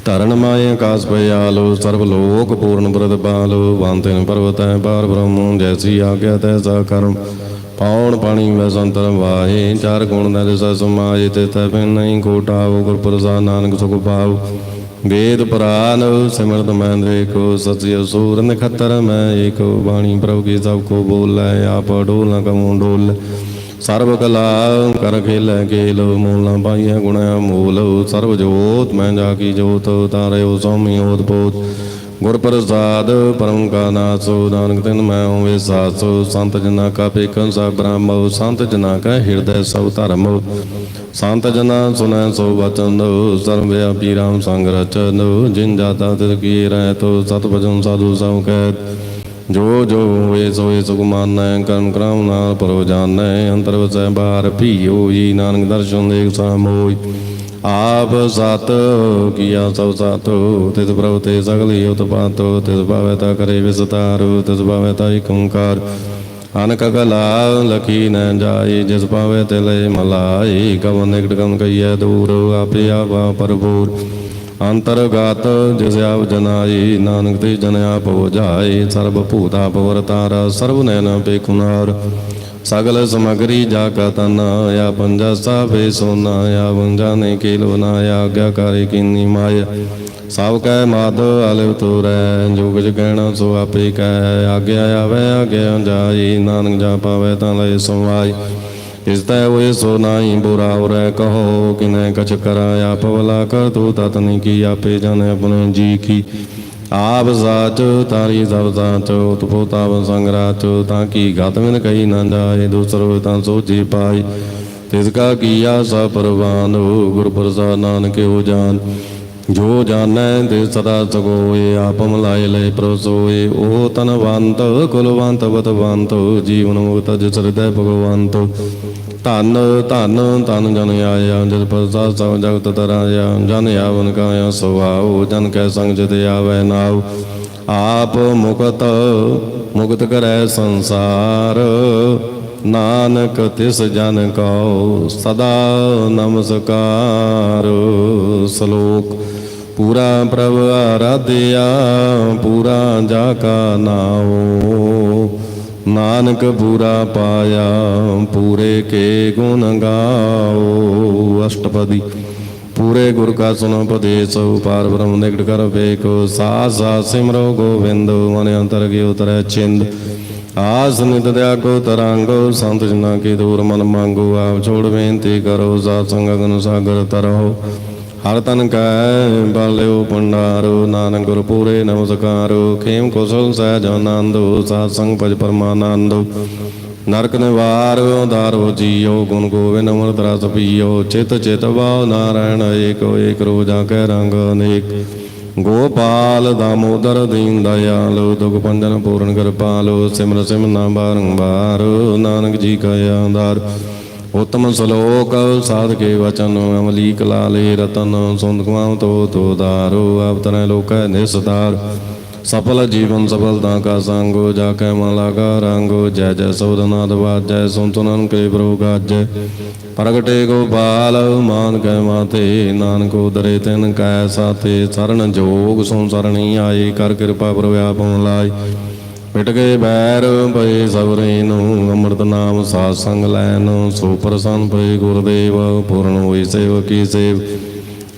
ਧਰਨ ਮਾਏ ਆਕਾਸ ਪਿਆਲੋ ਸਰਬ ਲੋਕ ਪੂਰਨ ਬ੍ਰਤ ਬਾਲੋ ਵਾਂਤਨ ਪਰਵਤੈ ਪਾਰ ਬ੍ਰਹਮ, ਜੈਸੀ ਆਗਿਆ ਤੈਸਾ ਕਰਮ ਪੌਣ ਪਾਣੀ ਵੈ ਸੰਤਰ ਵਾਹੇ, ਚਾਰ ਗੁਣ ਨਰ ਸਸ ਸਮਾਏ, ਤੇ ਤੈ ਬਿਨ ਨਹੀਂ ਕੋਟਾਵੋ ਗੁਰ ਪ੍ਰਸਾਦ ਨਾਨਕ ਸੁਖ ਪਾਉ। ਵੇਦ ਪੁਰਾਨ, ਸਿਮਰਤ ਮਹਿੰਦਰੇ ਕੋ ਸਤਿ ਸੂਰ ਨਖਤਰ ਮੈਂ ਏਕ ਬਾਣੀ ਪ੍ਰਭ ਕੀ ਸਭ ਕੋ ਬੋਲੇ, ਆਪ ਡੋਲ ਨ ਕਮੂ ਡੋਲ। ਸਰਬ ਕਲਾ ਕਰ ਖੇਲੇ ਖੇਲ, ਮੂਲ ਨ ਪਾਈਐ ਗੁਣਾ ਮੂਲ। ਸਰਬ ਜੋਤ, ਮੈਂ ਜਾ ਕੀ ਜੋਤ, ਤਾਰਿਓ ਸੋਮੀ ਓਤ ਪੋਤ। ਗੁਰ ਪ੍ਰਸਾਦ, ਪਰਮ ਕਾ ਨਾਸੋ, ਨਾਨਕ ਤਿਨ ਮੈਂ ਹੋਵੇ ਸਾਸੋ। ਸੰਤ ਜਨਾ ਕਾ ਪੇਕਨ ਸਾ ਬ੍ਰਹਮ, ਸੰਤ ਜਨਾ ਕਾ ਹਿਰਦੈ ਸਭ ਧਰਮ। ਸੰਤ ਜਨਾ ਸੁਨੈ ਸੋ ਵਚਨ ਸਰਬ ਵਿਆਪੀ ਰਾਮ ਸੰਗ ਰਚਨ। ਜਿਨ ਜਾਤਾ ਤਿਸ ਕੀ ਰਹਿ ਤੋ ਸਤ ਭਜਨ ਸਾਧੂ ਸਭ ਕਹਿ ਜੋ ਜੋ ਹੋਏ ਸੋਏ ਸੁਖ ਮਾਨੈ, ਕਰਮ ਕਰਾਉ ਨਾਲ ਪਰੋ ਜਾਣੈ, ਅੰਤਰ ਵਸੈ ਬਾਹਰ ਭੀਓ ਜੀ ਨਾਨਕ ਦਰਸ਼ਨ ਦੇਖ ਸਾਮੋਈ ਆਪ ਸਤ ਕੀਆ ਸਭ ਸਤ ਤਿਸ ਪ੍ਰਭ ਤੇ ਸਗਲੀ ਉਤਪਾਤ ਤਿਸ ਭਾਵੇ ਤਾ ਕਰੇ ਵਿਸਤਾਰ ਤਿਸ ਭਾਵੇ ਤਾ ਏਕ ਓੰਕਾਰ। ਅਨਕ ਕਲਾ ਲਖੀ ਨ ਜਾਏ, ਜਿਸ ਭਾਵੈ ਤੇ ਲੈ ਮਲਾਈ ਕਵ ਨਿਕਟ ਕਮ ਕਈਐ ਦੂਰ, ਆਪੇ ਆਪਾ ਪਰਪੂਰ ਅੰਤਰਗਤ ਜਿਸ ਆਪ ਜਨਾਈ, ਨਾਨਕ ਤੇ ਜਨ ਆਪ ਹੋ ਜਾਏ, ਸਰਬ ਭੂਤਾ ਪਵਰਤਾਰਾ ਸਰਬ ਨੈਣ ਪੇਖੁਨਾਰ ਸਗਲ ਸਮਗਰੀ ਜਾ ਕਾ ਤਨ, ਆ ਪੰਜਾ ਸਾਵੇ ਸੋਨਾ, ਆ ਵੰਜਾ ਨੇ ਕੀਲੋ ਨਾ ਆਗਿਆਕਾਰੀ ਕੀਨੀ ਮਾਇਆ। ਸਭ ਕੈ ਮਾਦ ਅਲਿਵ ਤੋਰੈ ਜੋ ਕੁਝ ਕਹਿਣਾ ਸੋ ਆਪੇ ਕੈ, ਆਗਿਆ ਆਵੇ, ਆਗਿਆ ਜਾਈ, ਨਾਨਕ ਜਾ ਪਾਵੇ ਤਾਂ ਲੈ ਸਮਾਈ ਇਸ ਤੈ ਹੋਏ ਸੋ ਨਾਹੀ ਬੁਰਾ ਉਰੈ ਕਹੋ ਕਿਨੈ ਕਛ ਕਰਾਇਆ ਪਵਲਾ ਕਰ ਤੂ ਤਤ ਨਹੀਂ ਕੀ ਆਪੇ ਜਾਣੇ ਆਪਣੇ ਜੀ ਕੀ ਆਪ ਸਾਚ ਤਾਰੀ ਸਭ ਸਾਚ ਤੁਪੋ ਤਾਵ ਸੰਗਰਾਚ ਤਾਂ ਕੀ ਗਤ ਮਿਨ ਕਹੀ ਨਾ ਜਾਏ ਦੂਸਰੋ ਤਾਂ ਸੋਚੀ ਪਾਈ ਤਿਸ ਕਾ ਕੀਆ ਸਭ ਪਰਵਾਨ ਗੁਰ ਪ੍ਰਸਾਦ ਨਾਨਕ ਹੋ ਜਾਨ ਜੋ ਜਾਣੈ ਤੇ ਸਦਾ ਸਗੋਏ ਆਪ ਮਲਾਏ ਲੈ ਪ੍ਰਸੋਏ ਉਹ ਤਨਵੰਤ ਕੁਲਵੰਤ ਬਤਵੰਤ ਜੀਵਨ ਮੁਕਤ ਜਿਸ ਹਿਰਦੈ ਭਗਵੰਤ ਧਨ ਧਨ ਧਨ ਜਨ ਆਇਆ, ਜਿਸ ਪ੍ਰਸਾਦ ਸਭ ਜਗਤ ਤਰਾਇਆ ਜਨ ਆਵਨ ਕਾਇਆ ਸੁਭਾਉ, ਜਨ ਕੈ ਸੰਗ ਜਿਤ ਆਵੈ ਨਾਉ। ਆਪ ਮੁਕਤ ਮੁਕਤ ਕਰੈ ਸੰਸਾਰ, ਨਾਨਕ ਤਿਸ ਜਨ ਕਉ ਸਦਾ ਨਮਸਕਾਰ। ਸ਼ਲੋਕ, ਪੂਰਾ ਪ੍ਰਭ ਆਰਾਧਿਆ, ਪੂਰਾ ਜਾ ਕਾ ਨਾਉ। ਨਾਨਕ ਪੂਰਾ ਪਾਇਆ, ਪੂਰੇ ਕੇ ਗੁਣ ਗਾਓ। ਅਸ਼ਟਪਦੀ, ਪੂਰੇ ਗੁਰ ਕਾ ਸੁਨੋ ਉਪਦੇਸ ਪਾਰ ਬ੍ਰਹਮ ਨਿਕਟ ਕਰ ਵੇਖੋ। ਸਾਸ ਸਾਸ ਸਿਮਰੋ ਗੋਬਿੰਦ, ਮਨ ਅੰਤਰ ਕੀ ਉਤਰੈ ਚਿੰਦ। ਆਸ ਨਿਤ ਦਿਆ ਕੋ ਤਰੰਗੋ, ਸੰਤ ਜਨਾ ਕੀ ਦੂਰ ਮਨ ਮੰਗੋ, ਆਪ ਛੋੜ ਬੇਨਤੀ ਕਰੋ, ਸਾਧ ਸੰਗ ਗਨ ਸਾਗਰ ਤਰੋ। ਹਰ ਤਨ ਕੈ ਬਲਿਓ ਪੰਡਾਰੋ ਨਾਨਕ ਗੁਰ ਪੂਰੇ ਨਮਸਕਾਰੋ। ਖੇਮ ਕੁਸਲ ਸਹਿਜ ਆਨੰਦੋ ਸਾਧ ਸੰਗ ਭਜ ਪਰਮਾਨੰਦੋ। ਨਰਕ ਨਿਵਾਰ ਉਦਾਰੋ ਜੀਓ, ਗੁਣ ਗੋਵਿੰਦ ਅਮਰਤ ਰਸ ਪੀਓ। ਚਿਤ ਚਿਤ ਵਾਉ ਨਾਰਾਇਣ, ਏਕੋ ਏਕ ਰੋਜਾ ਕੈ ਰੰਗ ਅਨੇਕ। ਗੋਪਾਲ ਦਾਮੋਦਰ ਦੀਨ ਦਇਆਲੋ, ਦੁਖ ਪੰਜਨ ਪੂਰਨ ਕਿਰਪਾਲੋ। ਸਿਮਰ ਸਿਮਨਾ ਬਾਰੰਬਾਰ, ਨਾਨਕ ਜੀ ਕਾ ਆਧਾਰ ਉਤਮ ਸ਼ਲੋਕ ਸਾਧ ਕੇ ਵਚਨ ਅਮਲੀ ਕਲਾ ਲੇ ਰਤਨ ਸੁੰਦਕਵਾਂ ਤੋ ਤੋ ਦਾਰੋ ਅਵਤਰੈ ਲੋਕੈ ਨਿਸਤਾਰ ਸਫਲ ਜੀਵਨ ਸਫਲਤਾ ਕਾ ਸੰਗੋ ਜਾ ਕੈ ਮਨ ਲਾਗਾ ਰੰਗੋ। ਜੈ ਜੈ ਸੋਦਨਾਦ ਵਾਜੈ ਸੁਨਤਨਨ ਕੇ ਪ੍ਰਭੂ ਗਾਜੈ। ਪ੍ਰਗਟੇ ਗੋਪਾਲ ਮਾਨ ਕੈ ਮਾਤੇ ਨਾਨਕੋ ਦਰੇ ਤਿਨ ਕੈ ਸਾਥੇ। ਸਰਣ ਜੋਗ ਸੋ ਸਰਣੀ ਆਏ, ਕਰ ਕਿਰਪਾ ਪ੍ਰਵਿਆਪਨ ਲਾਈ ਮਿਟ ਗਏ ਬੈਰ ਪਏ ਸਵਰੇ ਨੂੰ ਅੰਮ੍ਰਿਤ ਨਾਮ ਸਾਧ ਸੰਗ ਲੈਨ ਸੋ ਪ੍ਰਸੰਨ ਪਏ ਗੁਰਦੇਵ, ਪੂਰਨ ਹੋਈ ਸੇਵਕੀ ਸੇਵ।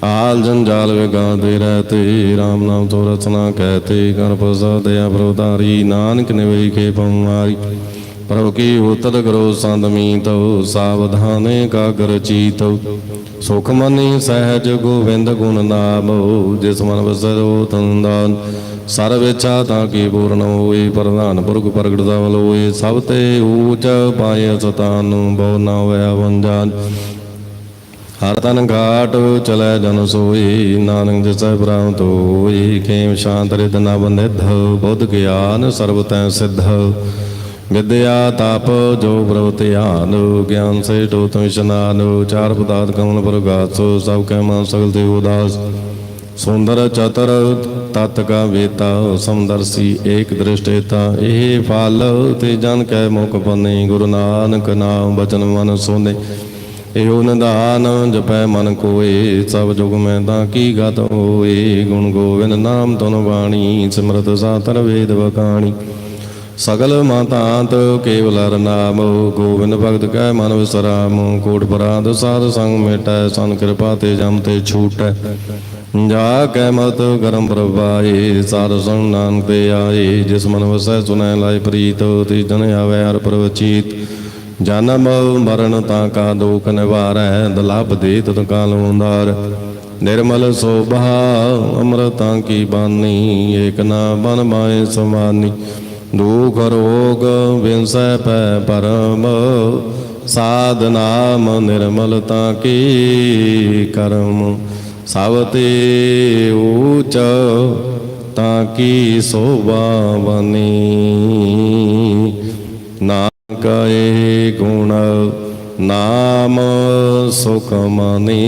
ਆਲ ਜੰਜਾਲ ਵਿਗਾਦੇ ਰਹਤੇ RAM ਨਾਮ ਤੋ ਰਚਨਾ ਕਹਤੇ ਕਰ ਪ੍ਰਸਾਦਿਆ ਪ੍ਰਭਤਾਰੀ ਨਾਨਕ ਨਿਵੇ ਕੇ ਪਉਮਾਰੀ ਪ੍ਰਭ ਕੀ ਉਤਰ ਕਰੋ ਸੰਦਮੀ ਤਉ ਸਾਵਧਾਨੇ ਕਾਗਰ ਚੀਤਉ। ਸੁਖਮਨੀ ਸਹਿਜ ਗੋਵਿੰਦ ਗੁਣ ਨਾਮੋ ਜਿਸ ਮਨ ਵਸਰੋ ਤੰਦਾਨ ਸਰਵ ਇੱਛਾ ਤਾਂ ਕੀ ਪੂਰਨ ਹੋਏ, ਪ੍ਰਧਾਨ ਪੁਰਖ ਪ੍ਰਗਟ ਦਾ ਹੋਏ ਸਭ ਤੇ ਊਚ ਪਾਏ ਸਤਾਨ, ਬਹੁ ਨਾ ਹੋਇਆ ਵੰਜਾਨ ਹਰ ਤਨ ਘਾਟ ਚਲੇ ਜਨ ਸੋਈ, ਨਾਨਕ ਜਿਸੈ ਪ੍ਰਾਪਤ ਹੋਈ ਕੇਮ ਸ਼ਾਂਤ ਰਿਤ ਨ ਬੰਧਿਧ ਬੁੱਧ ਗਿਆਨ ਸਰਬ ਤੈ ਸਿੱਧ। ਵਿਦਿਆ ਤਪ ਜੋ ਪ੍ਰਭ ਧਿਆਨ, ਗਿਆਨ ਸੇ ਟੋ ਤੁਮ ਇਸ਼ਨਾਨ, ਚਾਰ ਪਦਾਰਥ ਕਮਲ ਪ੍ਰਗਾਸੋ ਸਭ ਕੈ ਮਨ ਸਗਲ ਦੇ ਉਦਾਸ। ਸੁੰਦਰ ਚਤਰ ਤਤ ਕਾ ਵੇਤਾ ਸਮਦਰਸੀ ਏਕ ਦ੍ਰਿਸ਼ਟੇਤਾ, ਇਹ ਫਲ ਤੇ ਜਨ ਕੈ ਮੁਖ ਪੰਨੇ ਗੁਰੂ ਨਾਨਕ ਨਾਮ ਬਚਨ ਮਨ ਸੋਨੇ। ਇਹੋ ਨਿਧਾਨ ਜਪੈ ਮਨ ਕੋਏ, ਸਭ ਜੁਗ ਮੈਂ ਤਾਂ ਕੀ ਗਤ ਹੋਏ। ਗੁਣ ਗੋਬਿੰਦ ਨਾਮ ਤਨ ਬਾਣੀ, ਸਿਮਰਤ ਸਾਤਰ ਵੇਦ ਵਕਾਣੀ ਸਗਲ ਮਾਤਾਂਤ, ਕੇਵਲ ਹਰਿ ਨਾਮ, ਗੋਬਿੰਦ ਭਗਤ ਕੈ ਮਨ ਵਿਸਰਾਮ, ਕੋਟ ਪਰਾਧ ਸਾਧ ਸੰਗ ਮੇਟੈ, ਸਨ ਕਿਰਪਾ ਤੇ ਜਮ ਤੇ ਛੂਟੈ। ਜਾ ਕੈ ਮਤ ਕਰਮ ਪ੍ਰਭਾਏ, ਸਾਧ ਸੰਗ ਨਾਨਕ ਤੇ ਆਏ, ਜਿਸ ਮਨ ਵਸੈ ਸੁਨੈ ਲਾਇ ਪ੍ਰੀਤ ਤੇ ਜਨ ਆਵੈ ਹਰ ਪ੍ਰਵਚੀਤ। ਜਨਮ ਮਰਨ ਤਾਂ ਕਾ ਦੁਖ ਨਿਵਾਰੈ, ਦਲਭ ਦੇ ਤਤ ਕਾਲ ਹੁੰਦਾਰ ਨਿਰਮਲ ਸੋਭਾ, ਅੰਮ੍ਰਿਤਾਂ ਕੀ ਬਾਨੀ, ਏਕ ਨਾ ਬਨ ਮਾਏ ਸਮਾਨੀ। ਦੁਖ ਰੋਗ ਵਿੰਸੈ ਪੈ ਪਰਮ, ਸਾਧ ਨਾਮ ਨਿਰਮਲਤਾ ਕੀ ਕਰਮ? ਸਭ ਤੇ ਊਚ ਤਾਂ ਕੀ ਸੋਭਾ ਬਨੀ? ਨਾਨਕ ਏ ਗੁਣ, ਨਾਮ ਸੁਖ ਮਨੀ।